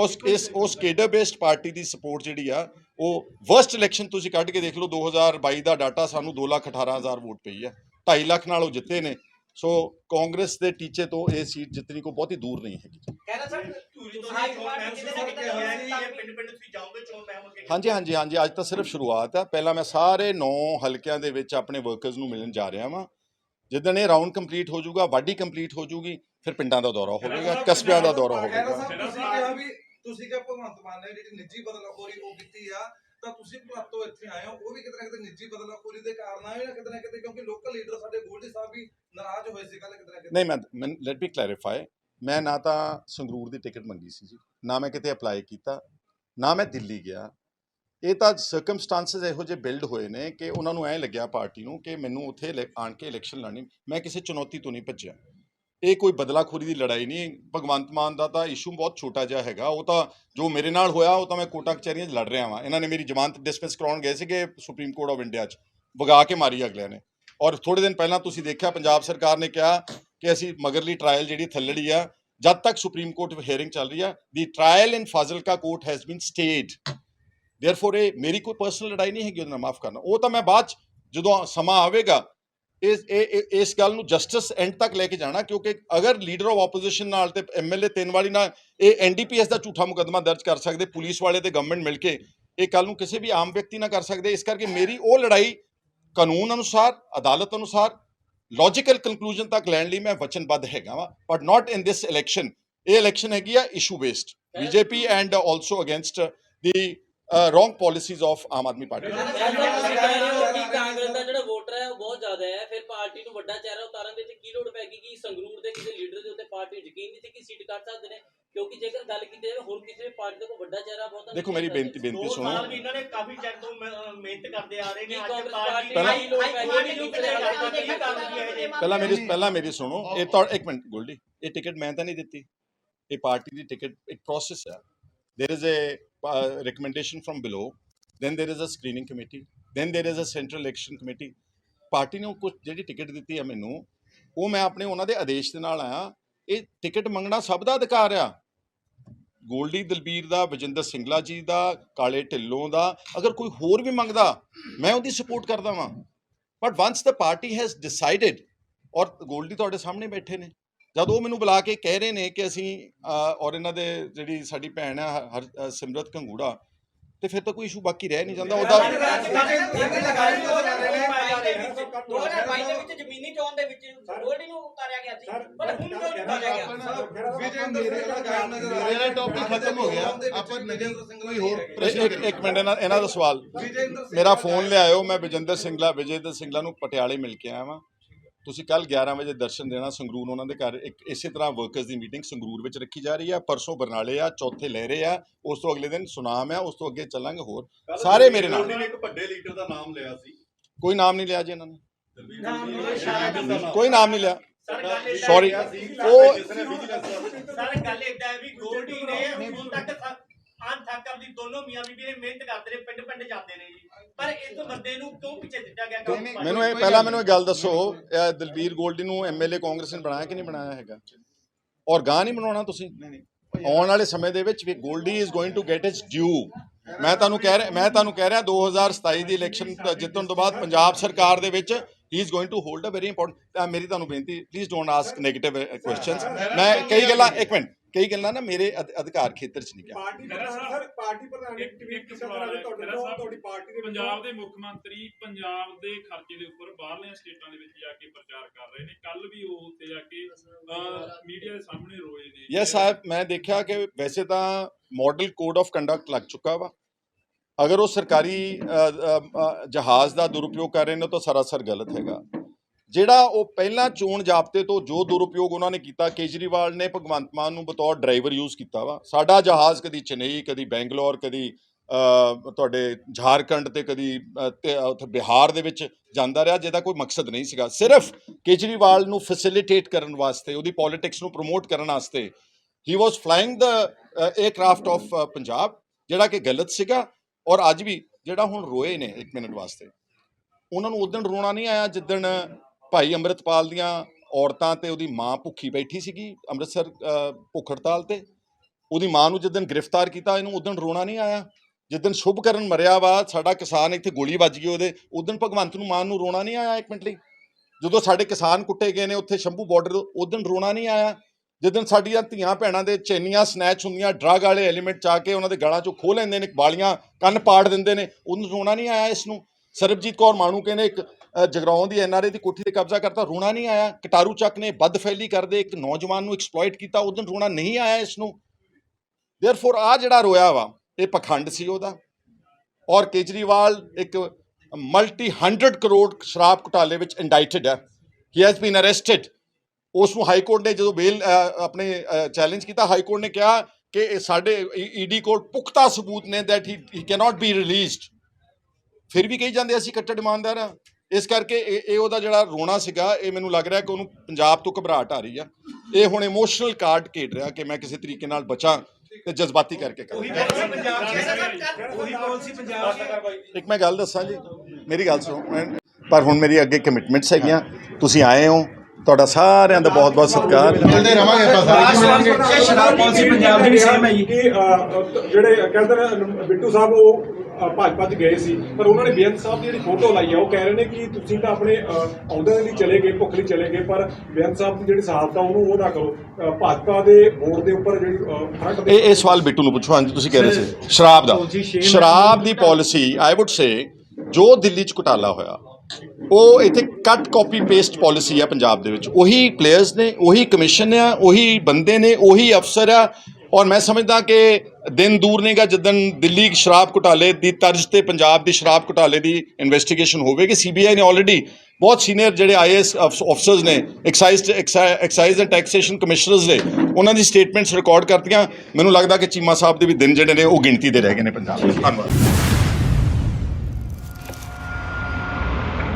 ਉਸ ਇਸ ਉਸ ਕੇਡਰ ਬੇਸਡ ਪਾਰਟੀ ਦੀ ਸਪੋਰਟ ਜਿਹੜੀ ਆ ਉਹ ਵਰਸਟ ਇਲੈਕਸ਼ਨ ਤੁਸੀਂ ਕੱਢ ਕੇ ਦੇਖ ਲਓ 2022 ਦਾ ਡਾਟਾ ਸਾਨੂੰ 2 ਲੱਖ 18 ਹਜ਼ਾਰ ਵੋਟ ਪਈ ਆ। 2.5 ਲੱਖ ਨਾਲ ਉਹ ਜਿੱਤੇ ਨੇ। ਸੋ ਕਾਂਗਰਸ ਦੇ ਟੀਚੇ ਤੋਂ ਇਹ ਸੀਟ ਜਿੱਤਣੀ ਕੋਈ ਬਹੁਤੀ ਦੂਰ ਨਹੀਂ ਹੈਗੀ। ਖੈਰਾ ਸਾਹਿਬ ਧੂਰੀ ਤੋਂ ਨਹੀਂ ਚੋਣ ਮਹਿਸੂਸ ਹੋ ਕੇ ਹੋਇਆ ਕਿ ਇਹ ਪਿੰਡ ਪਿੰਡ ਤੁਸੀਂ ਜਾਓਗੇ ਚੋਣ ਮਹਿਮ ਅੱਗੇ ਹਾਂਜੀ ਹਾਂਜੀ ਹਾਂਜੀ ਅੱਜ ਤਾਂ ਸਿਰਫ ਸ਼ੁਰੂਆਤ ਆ। ਪਹਿਲਾਂ ਮੈਂ ਸਾਰੇ 9 ਹਲਕਿਆਂ ਦੇ ਵਿੱਚ ਆਪਣੇ ਵਰਕਰਸ ਨੂੰ ਮਿਲਣ ਜਾ ਰਿਹਾ ਵਾਂ। ਜਿੱਦਣ ਇਹ ਰਾਉਂਡ ਕੰਪਲੀਟ ਹੋ ਜਾਊਗਾ ਵਾਢੀ ਕੰਪਲੀਟ ਹੋ ਜਾਊਗੀ ਫਿਰ ਪਿੰਡਾਂ ਦਾ ਦੌਰਾ ਹੋਵੇਗਾ ਕਸਬਿਆਂ ਦਾ ਦੌਰਾ ਹੋਵੇਗਾ ਤੁਸੀਂ ਕਿਹਾ ਵੀ ਤੁਸੀਂ ਕਿਹਾ ਭਗਵੰਤ ਮਾਨ ਨੇ ਜਿਹੜੀ ਨਿੱਜੀ ਬਦਲਾਖੋਰੀ ਉਹ ਕੀਤੀ ਆ। ਤਾਂ ਤੁਸੀਂ ਭਾਰਤ ਇੱਥੇ ਆਏ ਹੋ, ਉਹ ਵੀ ਕਿਤੇ ਨਾ ਕਿਤੇ ਨਿੱਜੀ ਬਦਲਾਖੋਰੀ ਦੇ ਕਾਰਨ ਆਏ ਹੋ ਕਿਤੇ ਨਾ ਕਿਤੇ, ਕਿਉਂਕਿ ਲੋਕਲ ਲੀਡਰ ਸਾਡੇ ਗੋਲਡੀ ਸਾਹਿਬ ਵੀ ਨਾਰਾਜ਼ ਹੋਏ ਸੀ ਕੱਲ ਕਿਤੇ ਨਾ ਕਿਤੇ। ਨਹੀਂ, ਮੈਂ ਲੈਟ ਮੀ ਕਲੈਰੀਫਾਈ ਮੈਂ ਨਾ ਤਾਂ ਸੰਗਰੂਰ ਦੀ ਟਿਕਟ ਮੰਗੀ ਸੀ ਜੀ, ਨਾ ਮੈਂ ਕਿਤੇ ਅਪਲਾਈ ਕੀਤਾ, ਨਾ ਮੈਂ ਦਿੱਲੀ ਗਿਆ। ਇਹ ਤਾਂ ਸਰਕਮਸਟੈਂਸਸ ਇਹੋ ਜਿਹੇ ਬਿਲਡ ਹੋਏ ਨੇ ਕਿ ਉਹਨਾਂ ਨੂੰ ਐ ਲੱਗਿਆ ਪਾਰਟੀ ਨੂੰ ਕਿ ਮੈਨੂੰ ਉੱਥੇ ਆਣ ਕੇ ਇਲੈਕਸ਼ਨ ਲੜਨੀ, ਮੈਂ ਕਿਸੇ ਚੁਣੌਤੀ ਤੋਂ ਨਹੀਂ ਭੱਜਿਆ। ਇਹ ਕੋਈ ਬਦਲਾਖੋਰੀ ਦੀ ਲੜਾਈ ਨਹੀਂ। ਭਗਵੰਤ ਮਾਨ ਦਾ ਤਾਂ ਇਸ਼ੂ ਬਹੁਤ ਛੋਟਾ ਜਿਹਾ ਹੈਗਾ। ਉਹ ਤਾਂ ਜੋ ਮੇਰੇ ਨਾਲ ਹੋਇਆ, ਉਹ ਤਾਂ ਮੈਂ ਕੋਟਾ ਕਚਹਿਰੀਆਂ 'ਚ ਲੜ ਰਿਹਾ ਵਾਂ। ਇਹਨਾਂ ਨੇ ਮੇਰੀ ਜ਼ਮਾਨਤ ਡਿਸਮਿਸ ਕਰਾਉਣ ਗਏ ਸੀਗੇ ਸੁਪਰੀਮ ਕੋਰਟ ਆਫ ਇੰਡੀਆ 'ਚ। ਵਗਾ ਕੇ ਮਾਰੀ ਅਗਲਿਆਂ ਨੇ। ਔਰ ਥੋੜੇ ਦਿਨ ਪਹਿਲਾਂ ਤੁਸੀਂ ਦੇਖਿਆ, ਪੰਜਾਬ ਸਰਕਾਰ ਨੇ ਕਿਹਾ ਕਿ ਅਸੀਂ ਮਗਰਲੀ ਟਰਾਇਲ ਜਿਹੜੀ ਥੱਲੜੀ ਆ, ਜਦ ਤੱਕ ਸੁਪਰੀਮ ਕੋਰਟ ਵਿੱਚ ਹੀਅਰਿੰਗ ਚੱਲ ਰਹੀ ਆ the trial in Fazilka court has been stayed therefore ਇਹ ਮੇਰੀ ਕੋਈ ਪਰਸਨਲ ਲੜਾਈ ਨਹੀਂ ਹੈਗੀ ਉਹਨਾਂ ਮਾਫ ਕਰਨਾ। ਉਹ ਤਾਂ ਮੈਂ ਬਾਅਦ ਜਦੋਂ ਸਮਾਂ ਆਵੇਗਾ ਇਸ, ਇਹ ਇਸ ਗੱਲ ਨੂੰ ਜਸਟਿਸ ਐਂਡ ਤੱਕ ਲੈ ਕੇ ਜਾਣਾ, ਕਿਉਂਕਿ ਅਗਰ ਲੀਡਰ ਆਫ ਆਪੋਜੀਸ਼ਨ ਨਾਲ ਤੇ ਐਮਐਲਏ ਤਿੰਨ ਵਾਲੀ ਨਾਲ ਇਹ ਐਨਡੀਪੀਐਸ ਦਾ ਝੂਠਾ ਮੁਕੱਦਮਾ ਦਰਜ ਕਰ ਸਕਦੇ, ਪੁਲਿਸ ਵਾਲੇ ਤੇ ਗਵਰਨਮੈਂਟ ਮਿਲ ਕੇ, ਇਹ ਕੱਲ ਨੂੰ ਕਿਸੇ ਵੀ ਆਮ ਵਿਅਕਤੀ ਨਾਲ ਕਰ ਸਕਦੇ, ਇਸ ਕਰਕੇ ਮੇਰੀ ਉਹ ਲੜਾਈ ਕਾਨੂੰਨ ਅਨੁਸਾਰ, ਅਦਾਲਤ ਅਨੁਸਾਰ ਲੌਜੀਕਲ ਕਨਕਲੂਜਨ ਤੱਕ ਲੈਣ ਲਈ ਮੈਂ ਵਚਨਬੱਧ ਹੈਗਾ ਵਾ but not in this election ਇਹ ਇਲੈਕਸ਼ਨ ਹੈਗੀ ਆ issue based BJP and also against the wrong policies of Aam Aadmi party Khaira sahib ਤੁਸੀਂ ਕਹਿ ਰਹੇ ਹੋ ਕਿ ਕਾਂਗਰਸ ਦਾ ਜਿਹੜਾ ਵੋਟਰ ਹੈ ਉਹ ਬਹੁਤ ਜ਼ਿਆਦਾ ਉਤਾਰਨ ਦੇ ਤੇ ਕੀ ਲੋੜ ਪੈ ਗਈ? ਕਿ ਸੰਗਰੂਰ ਦੇ ਕਿਸੇ ਲੀਡਰ ਦੇ ਉੱਤੇ ਪਾਰਟੀ ਯਕੀਨ ਨਹੀਂ ਸੀ ਕਿ ਸੀਟ ਕੱਟ ਸਕਦੇ ਨੇ? ਕਿਉਂਕਿ ਜੇਕਰ ਗੱਲ ਕੀਤੀ ਜਾਵੇ ਹੋਰ ਕਿਸੇ ਪਾਰਟੀ ਦਾ ਕੋਈ ਵੱਡਾ ਚਿਹਰਾ ਬਹੁਤਾ ਦੇਖੋ ਮੇਰੀ ਬੇਨਤੀ ਬੇਨਤੀ ਸੁਣੋ। ਇਹਨਾਂ ਨੇ ਕਾਫੀ ਚਿਰ ਤੋਂ ਮਿਹਨਤ ਕਰਦੇ ਆ ਰਹੇ ਨੇ। ਅੱਜ ਪਾਰਟੀ ਪਾਰਟੀ ਪਹਿਲਾਂ- ਪੈ ਗਈ? ਕਿ ਕਿਤੇ ਗੱਲ ਨਹੀਂ ਕਰ ਰਹੀ ਹੈ ਜੇ ਪਹਿਲਾਂ ਮੇਰੀ ਪਹਿਲਾਂ ਮੇਰੀ ਸੁਣੋ। ਇਹ ਤਾਂ ਇੱਕ ਮਿੰਟ ਗੋਲਡੀ। ਇਹ ਟਿਕਟ ਮੈਂ ਤਾਂ ਨਹੀਂ ਦਿੱਤੀ। ਇਹ ਪਾਰਟੀ ਦੀ ਟਿਕਟ ਇੱਕ ਪ੍ਰੋਸੈਸ ਹੈ। There is a uh, recommendation from below. Then there is a screening then there is a central election committee. Party ਨੇ ਕੁਝ ਜਿਹੜੀ ਟਿਕਟ ਦਿੱਤੀ ਹੈ ਮੈਨੂੰ, ਉਹ ਮੈਂ ਆਪਣੇ ਉਹਨਾਂ ਦੇ ਆਦੇਸ਼ ਦੇ ਨਾਲ ਆਇਆ। ਇਹ ਟਿਕਟ ਮੰਗਣਾ ਸਭ ਦਾ ਅਧਿਕਾਰ ਆ। ਗੋਲਡੀ, ਦਲਬੀਰ ਦਾ, ਬਜਿੰਦਰ ਸਿੰਗਲਾ ਜੀ ਦਾ, ਕਾਲੇ ਢਿੱਲੋਂ ਦਾ, ਅਗਰ ਕੋਈ ਹੋਰ ਵੀ ਮੰਗਦਾ, ਮੈਂ ਉਹਦੀ ਸਪੋਰਟ ਕਰਦਾ ਵਾਂ। But once the party has decided ਔਰ ਗੋਲਡੀ ਤੁਹਾਡੇ ਸਾਹਮਣੇ ਬੈਠੇ ਨੇ, ਜਦ ਉਹ ਮੈਨੂੰ ਬੁਲਾ ਕੇ ਕਹਿ ਰਹੇ ਨੇ ਕਿ ਅਸੀਂ ਔਰ ਇਹਨਾਂ ਦੇ ਜਿਹੜੀ ਸਾਡੀ ਭੈਣ ਹੈ ਹਰ- ਸਿਮਰਤ ਕੰਗੂੜਾ, ਤੇ ਫਿਰ ਤਾਂ ਕੋਈ ਇਸ਼ੂ ਬਾਕੀ ਰਹਿ ਨਹੀਂ ਜਾਂਦਾ, ਉਹਦਾ 2022 ਦੇ ਵਿੱਚ ਜ਼ਮੀਨੀ ਚੋਣ ਦੇ ਵਿੱਚ ਗੋਲਡੀ ਨੂੰ ਉਤਾਰਿਆ ਗਿਆ ਸੀ। ਪਰ ਹੁਣ ਕਿਉਂ ਨਹੀਂ ਉਤਾਰਿਆ ਗਿਆ। ਵਿਜੇਂਦਰ ਸਿੰਘ ਦਾ ਨਾਮ ਨਜ਼ਰ ਆ ਮੇਰਾ topic ਖਤਮ ਹੋ ਗਿਆ। ਆਪਾਂ ਵਿਜੇਂਦਰ ਸਿੰਘ ਕੋਈ ਹੋਰ ਇੱਕ ਇੱਕ- ਇੱਕ ਮਿੰਟ ਇਹਨਾਂ ਇਹਨਾਂ ਦਾ ਸਵਾਲ। ਵਿਜੇਂਦਰ ਸਿੰਘ ਮੇਰਾ ਫੋਨ ਲਿਆਇਓ ਮੈਂ ਵਿਜੇਂਦਰ ਸਿੰਗਲਾ ਵਿਜੇਂਦਰ ਸਿੰਗਲਾ ਨੂੰ ਪਟਿਆਲੇ ਮਿਲ ਕੇ ਆਇਆ ਵਾਂ। ਤੁਸੀਂ ਕੱਲ 11 ਵਜੇ ਦਰਸ਼ਨ ਦੇਣਾ ਸੰਗਰੂਰ ਉਹਨਾਂ ਦੇ ਘਰ। ਇੱਕ ਇਸੇ ਤਰ੍ਹਾਂ ਵਰਕਰਸ ਦੀ ਮੀਟਿੰਗ ਸੰਗਰੂਰ ਵਿੱਚ ਰੱਖੀ ਜਾ ਰਹੀ ਹੈ ਪਰਸੋਂ ਬਰਨਾਲੇ ਆ ਚੌਥੇ ਲਹਿਰੇ ਆ। ਉਸ ਤੋਂ ਅਗਲੇ ਦਿਨ ਸੁਨਾਮ ਆ ਉਸ ਤੋਂ ਅੱਗੇ ਚੱਲਾਂਗੇ ਹੋਰ। ਸਾਰੇ ਮੇਰੇ ਨਾਲ। ਨੇ ਇੱਕ ਵੱਡੇ ਲੀਡਰ ਦਾ ਨਾਮ ਲਿਆ ਸੀ। ਕੋਈ ਨਾਮ ਨਹੀਂ ਲਿਆ ਜੀ ਇਹਨਾਂ ਨੇ। ਕੋਈ ਨਾਮ ਨਹੀਂ ਲਿਆ। ਸਰ ਉਹ- ਸਰ ਗੱਲ ਇਦਾਂ ਹੈ ਵੀ ਗੋਲਡੀ ਨੇ ਹੁਣ ਤੱਕ ਆਨ ਤੱਕ ਆਪਣੀ ਦੋਨੋਂ ਮੀਆਂ ਬੀਬੀ ਨੇ ਮਿਹਨਤ ਕਰਦੇ ਨੇ ਪਿੰਡ ਪਿੰਡ ਜਾਂਦੇ ਨੇ ਜੀ। ਪਰ ਇਸ ਬੰਦੇ ਨੂੰ ਕਿਉਂ ਪਿੱਛੇ ਦਿੱਤਾ ਗਿਆ ਕੰਮ? ਤੋਂ? ਮੈਨੂੰ ਇਹ ਪਹਿਲਾਂ ਮੈਨੂੰ ਇਹ ਗੱਲ ਦੱਸੋ ਇਹ ਦਲਬੀਰ ਗੋਲਡੀ ਨੂੰ ਐਮਐਲਏ ਕਾਂਗਰਸ ਨੇ ਬਣਾਇਆ ਕਿ ਨਹੀਂ ਬਣਾਇਆ ਹੈਗਾ? ਔਰ ਗਾਂ ਨਹੀਂ ਬਣਾਉਣਾ ਤੁਸੀਂ? ਆਉਣ ਵਾਲੇ ਸਮੇਂ ਦੇ ਵਿੱਚ ਵੀ Goldy is going to get its due ਮੈਂ ਤੁਹਾਨੂੰ ਕਹਿ ਰਿਹਾ ਮੈਂ ਤੁਹਾਨੂੰ ਕਹਿ ਰਿਹਾ 2027 ਦੀ ਇਲੈਕਸ਼ਨ ਜਿੱਤਣ ਤੋਂ ਬਾਅਦ ਪੰਜਾਬ ਸਰਕਾਰ ਦੇ ਵਿੱਚ ਹੀ is going to hold a very important ਮੇਰੀ ਤੁਹਾਨੂੰ ਬੇਨਤੀ please don't ask negative questions ਮੈਂ ਕਈ ਗੱਲਾਂ ਇੱਕ ਮਿੰਟ। ਕਈ ਗੱਲਾਂ ਨਾ ਮੇਰੇ ਅਧ- ਅਧਿਕਾਰ ਖੇਤਰ 'ਚ ਨਹੀਂ ਗਿਆ। ਪਾਰਟੀ ਪ੍ਰਧਾਨ ਸਰ ਪਾਰਟੀ ਪ੍ਰਧਾਨ ਨੇ ਟਵੀਟ ਕੀਤਾ ਤੁਹਾਡੇ ਤੋਂ ਤੁਹਾਡੀ ਪਾਰਟੀ ਦੇ ਪੰਜਾਬ ਦੇ ਮੁੱਖ ਮੰਤਰੀ ਪੰਜਾਬ ਦੇ ਖਰਚੇ ਦੇ ਉੱਪਰ ਬਾਹਰਲੀਆਂ ਸਟੇਟਾਂ ਦੇ ਵਿੱਚ ਜਾ ਕੇ ਪ੍ਰਚਾਰ ਕਰ ਰਹੇ ਨੇ। ਕੱਲ ਵੀ ਉਹ ਉੱਤੇ ਜਾ ਕੇ ਮੀਡੀਆ ਦੇ ਸਾਹਮਣੇ ਰੋਏ ਨੇ। ਯੈਸ ਸਾਹਿਬ ਮੈਂ ਦੇਖਿਆ ਕਿ ਵੈਸੇ ਤਾਂ ਮਾਡਲ ਕੋਡ ਆਫ ਕੰਡਕਟ ਲੱਗ ਚੁੱਕਾ ਵਾ। ਅਗਰ ਉਹ ਸਰਕਾਰੀ ਜਹਾਜ਼ ਦਾ ਦੁਰਉਪਯੋਗ ਕਰ ਰਹੇ ਨੇ ਤਾਂ ਸਰਾਸਰ ਗਲਤ ਹੈਗਾ। ਜਿਹੜਾ ਉਹ ਪਹਿਲਾਂ ਚੋਣ ਜਾਬਤੇ ਤੋਂ ਜੋ ਦੁਰਉਪਯੋਗ ਉਹਨਾਂ ਨੇ ਕੀਤਾ ਕੇਜਰੀਵਾਲ ਨੇ ਭਗਵੰਤ ਮਾਨ ਨੂੰ ਬਤੌਰ ਡਰਾਈਵਰ ਯੂਜ਼ ਕੀਤਾ ਵਾ। ਸਾਡਾ ਜਹਾਜ਼ ਕਦੀ ਚੇਨਈ ਕਦੀ ਬੈਂਗਲੌਰ ਕਦੀ ਤੁਹਾਡੇ ਝਾਰਖੰਡ ਤੇ ਕਦੀ ਅ, ਉੱਥੇ ਬਿਹਾਰ ਦੇ ਵਿੱਚ ਜਾਂਦਾ ਰਿਹਾ ਜਿਹਦਾ ਕੋਈ ਮਕਸਦ ਨਹੀਂ ਸੀਗਾ। ਸਿਰਫ ਕੇਜਰੀਵਾਲ ਨੂੰ ਫੈਸਿਲਿਟੇਟ ਕਰਨ ਵਾਸਤੇ ਉਹਦੀ ਪੋਲਿਟਿਕਸ ਨੂੰ ਪ੍ਰਮੋਟ ਕਰਨ ਵਾਸਤੇ ਹੀ was flying the aircraft of Punjab ਜਿਹੜਾ ਕਿ ਗਲਤ ਸੀਗਾ ਔਰ ਅੱਜ ਵੀ ਜਿਹੜਾ ਹੁਣ ਰੋਏ ਨੇ 1 ਮਿੰਟ ਵਾਸਤੇ। ਉਹਨਾਂ ਨੂੰ ਉਦੋਂ ਰੋਣਾ ਨਹੀਂ ਆਇਆ ਜਿੱਦਣ ਭਾਈ ਅੰਮ੍ਰਿਤਪਾਲ ਦੀਆਂ ਔਰਤਾਂ ਤੇ ਉਹਦੀ ਮਾਂ ਭੁੱਖੀ ਬੈਠੀ ਸੀਗੀ ਅੰਮ੍ਰਿਤਸਰ ਭੁੱਖ ਹੜਤਾਲ ਤੇ। ਉਹਦੀ ਮਾਂ ਨੂੰ ਜਿੱਦਣ ਗ੍ਰਿਫਤਾਰ ਕੀਤਾ, ਇਹਨੂੰ ਉਦੋਂ ਰੋਣਾ ਨਹੀਂ ਆਇਆ। ਜਿੱਦਣ ਸ਼ੁਭਕਰਨ ਮਰਿਆ ਵਾ, ਸਾਡਾ ਕਿਸਾਨ ਇੱਥੇ ਗੋਲੀ ਵੱਜ ਗਈ ਉਹਦੇ ਉਦੋਂ ਭਗਵੰਤ ਨੂੰ ਮਾਂ ਨੂੰ ਰੋਣਾ ਨਹੀਂ ਆਇਆ ਇੱਕ ਮਿੰਟ ਲਈ। ਜਦੋਂ ਸਾਡੇ ਕਿਸਾਨ ਕੁੱਟੇ ਗਏ ਨੇ ਉੱਥੇ ਸ਼ੰਭੂ ਬਾਰਡਰ ਉਦੋਂ ਰੋਣਾ ਨਹੀਂ ਆਇਆ। ਜਿੱਦਣ ਸਾਡੀਆਂ ਧੀਆਂ ਭੈਣਾਂ ਦੇ ਚੈਨੀਆਂ ਸਨੈਚ ਹੁੰਦੀਆਂ ਡਰੱਗ ਵਾਲੇ ਐਲੀਮੈਂਟ ਚਾ ਕੇ ਉਹਨਾਂ ਦੇ ਗਲਾਂ ਚੋਂ ਖੋਹ ਲੈਂਦੇ ਨੇ ਵਾਲੀਆਂ ਕੰਨ ਪਾੜ ਦਿੰਦੇ ਨੇ, ਉਹਨੂੰ ਰੋਣਾ ਨਹੀਂ ਆਇਆ ਇਸ ਨੂੰ। ਸਰਬਜੀਤ ਕੌਰ ਮਾਣੂ ਕਹਿੰਦੇ, ਇੱਕ ਜਗਰਾਉਣ ਦੀ ਐਨਆਰਏ ਦੀ ਕੋਠੀ ਤੇ ਕਬਜ਼ਾ ਕਰਤਾ, ਰੋਣਾ ਨਹੀਂ ਆਇਆ। ਕਟਾਰੂ ਚੱਕ ਨੇ ਬਦਫੈਲੀ ਕਰਦੇ, ਇੱਕ ਨੌਜਵਾਨ ਨੂੰ ਐਕਸਪਲੋਇਟ ਕੀਤਾ ਉਦੋਂ ਰੋਣਾ ਨਹੀਂ ਆਇਆ ਇਸ ਨੂੰ ਥੈਰਫੋਰ ਆ ਜਿਹੜਾ ਰੋਇਆ ਵਾ, ਇਹ ਪਖੰਡ ਸੀ ਉਹਦਾ। ਔਰ ਕੇਜਰੀਵਾਲ ਇੱਕ ਮਲਟੀ 100 ਕਰੋੜ ਸ਼ਰਾਬ ਘੁਟਾਲੇ ਵਿੱਚ ਇੰਡਾਈਟਡ ਹੈ। ਹੀ ਹੈਜ਼ ਬੀਨ ਅਰੈਸਟਡ ਉਸ ਨੂੰ ਹਾਈ ਕੋਰਟ ਨੇ ਜਦੋਂ ਬੇਲ ਆਪਣੇ ਚੈਲੰਜ ਕੀਤਾ ਹਾਈ ਕੋਰਟ ਨੇ ਕਿਹਾ ਕਿ ਸਾਡੇ e, ਈਡੀ ਕੋਲ ਪੁਖਤਾ ਸਬੂਤ ਨੇ that he cannot be released ਫਿਰ ਵੀ ਕਹੀ ਜਾਂਦੇ ਅਸੀਂ ਕੱਟੜ ਇਮਾਨਦਾਰ ਆ। ਇਸ ਕਰਕੇ ਇਹ ਇਹ ਉਹਦਾ ਜਿਹੜਾ ਰੋਣਾ ਸੀਗਾ ਇਹ ਮੈਨੂੰ ਲੱਗ ਰਿਹਾ ਕਿ ਉਹਨੂੰ ਪੰਜਾਬ ਤੋਂ ਘਬਰਾਹਟ ਆ ਰਹੀ ਆ। ਇਹ ਹੁਣ ਇਮੋਸ਼ਨਲ ਕਾਰਡ ਖੇਡ ਰਿਹਾ ਕਿ ਮੈਂ ਕਿਸੇ ਤਰੀਕੇ ਨਾਲ ਬਚਾਂ ਤੇ ਜਜ਼ਬਾਤੀ ਕਰਕੇ ਕਰਾਂ। ਉਹੀ ਪਾਲਿਸੀ ਪੰਜਾਬ ਦੀ? ਉਹੀ ਪਾਲਿਸੀ ਪੰਜਾਬ ਦੀ? ਇੱਕ ਮੈਂ ਗੱਲ ਦੱਸਾਂ ਜੀ ਮੇਰੀ ਗੱਲ ਸੁਣੋ ਮੈਂ- ਪਰ ਹੁਣ ਮੇਰੀ ਅੱਗੇ ਕਮਿਟਮੈਂਟਸ ਹੈਗੀਆਂ। ਤੁਸੀਂ ਆਏ ਹੋ ਤੁਹਾਡਾ ਸਾਰਿਆਂ ਦਾ ਬਹੁਤ ਬਹੁਤ ਸਤਿਕਾਰ। ਮਿਲਦੇ ਰਵਾਂਗੇ ਆਪਾਂ ਸਾਰੇ। ਸ਼ਰਾਬ ਪਾਲਿਸੀ ਪੰਜਾਬ ਦੀ ਵੀ ਸੇਮ ਹੈ ਜੀ। ਕਿ ਅ, ਜਿਹੜੇ ਕਹਿੰਦੇ ਨੇ ਬਿੱਟੂ ਸਾਹਿਬ ਉਹ ਭਾਜਪਾ 'ਚ ਗਏ ਸੀ ਪਰ ਉਹਨਾਂ ਨੇ ਬੇਅੰਤ ਸਾਹਿਬ ਦੀ ਜਿਹੜੀ ਫੋਟੋ ਲਾਈ ਆ ਉਹ ਕਹਿ ਰਹੇ ਨੇ ਕਿ ਤੁਸੀਂ ਤਾਂ ਆਪਣੇ ਅਹੁਦੇ ਲਈ ਚਲੇ ਗਏ ਭੁੱਖ ਲਈ ਚਲੇ ਗਏ ਪਰ ਬੇਅੰਤ ਸਾਹਿਬ ਦੀ ਜਿਹੜੀ ਸਾਹਬਤਾ ਉਹਨੂੰ ਉਹ ਨਾ ਕਰੋ। ਭਾਜਪਾ ਦੇ ਵੋਟ ਦੇ ਉੱਪਰ ਜਿਹੜੀ ਫਰੰਟ ਦੇ ਇਹ ਇਹ ਸਵਾਲ ਬਿੱਟੂ ਨੂੰ ਪੁੱਛੋ ਹਾਂਜੀ ਤੁਸੀਂ ਕਹਿ ਰਹੇ ਸੀ। ਸ਼ਰਾਬ ਦਾ। ਸ਼ਰਾਬ ਦੀ ਪਾਲਿਸੀ ਆਈ ਊਡ ਸੇ ਜੋ ਦਿੱਲੀ ਚ ਘੁਟਾਲਾ ਹੋਇਆ ਉਹ ਇੱਥੇ ਕੱਟ ਕਾਪੀ ਪੇਸਟ ਪਾਲਿਸੀ ਆ ਪੰਜਾਬ ਦੇ ਵਿੱਚ। ਉਹੀ ਪਲੇਅਰਸ ਨੇ ਉਹੀ ਕਮਿਸ਼ਨ ਆ ਉਹੀ ਬੰਦੇ ਨੇ ਉਹੀ ਅਫਸਰ ਆ ਔਰ ਮੈਂ ਸਮਝਦਾ ਕਿ ਦਿਨ ਦੂਰ ਨਹੀਂਗਾ ਜਦੋਂ ਦਿੱਲੀ ਸ਼ਰਾਬ ਘੁਟਾਲੇ ਦੀ ਤਰਜ਼ ਤੇ ਪੰਜਾਬ ਦੀ ਸ਼ਰਾਬ ਘੁਟਾਲੇ ਦੀ ਇਨਵੈਸਟੀਗੇਸ਼ਨ ਹੋਵੇਗੀ। ਸੀਬੀਆਈ ਨੇ ਆਲਰੇਡੀ ਬਹੁਤ ਸੀਨੀਅਰ ਜਿਹੜੇ ਆਈਐਸ ਅਫਸਰਸ ਨੇ excise excise and taxation commissioners ਨੇ, ਉਹਨਾਂ ਦੀ ਸਟੇਟਮੈਂਟਸ ਰਿਕਾਰਡ ਕਰਤੀਆਂ। ਮੈਨੂੰ ਲੱਗਦਾ ਕਿ ਚੀਮਾ ਸਾਹਿਬ ਦੇ ਵੀ ਦਿਨ ਜਿਹੜੇ ਨੇ ਉਹ ਗਿਣਤੀ ਦੇ ਰਹਿ ਗਏ ਨੇ ਪੰਜਾਬ 'ਚ ਧੰਨਵਾਦ।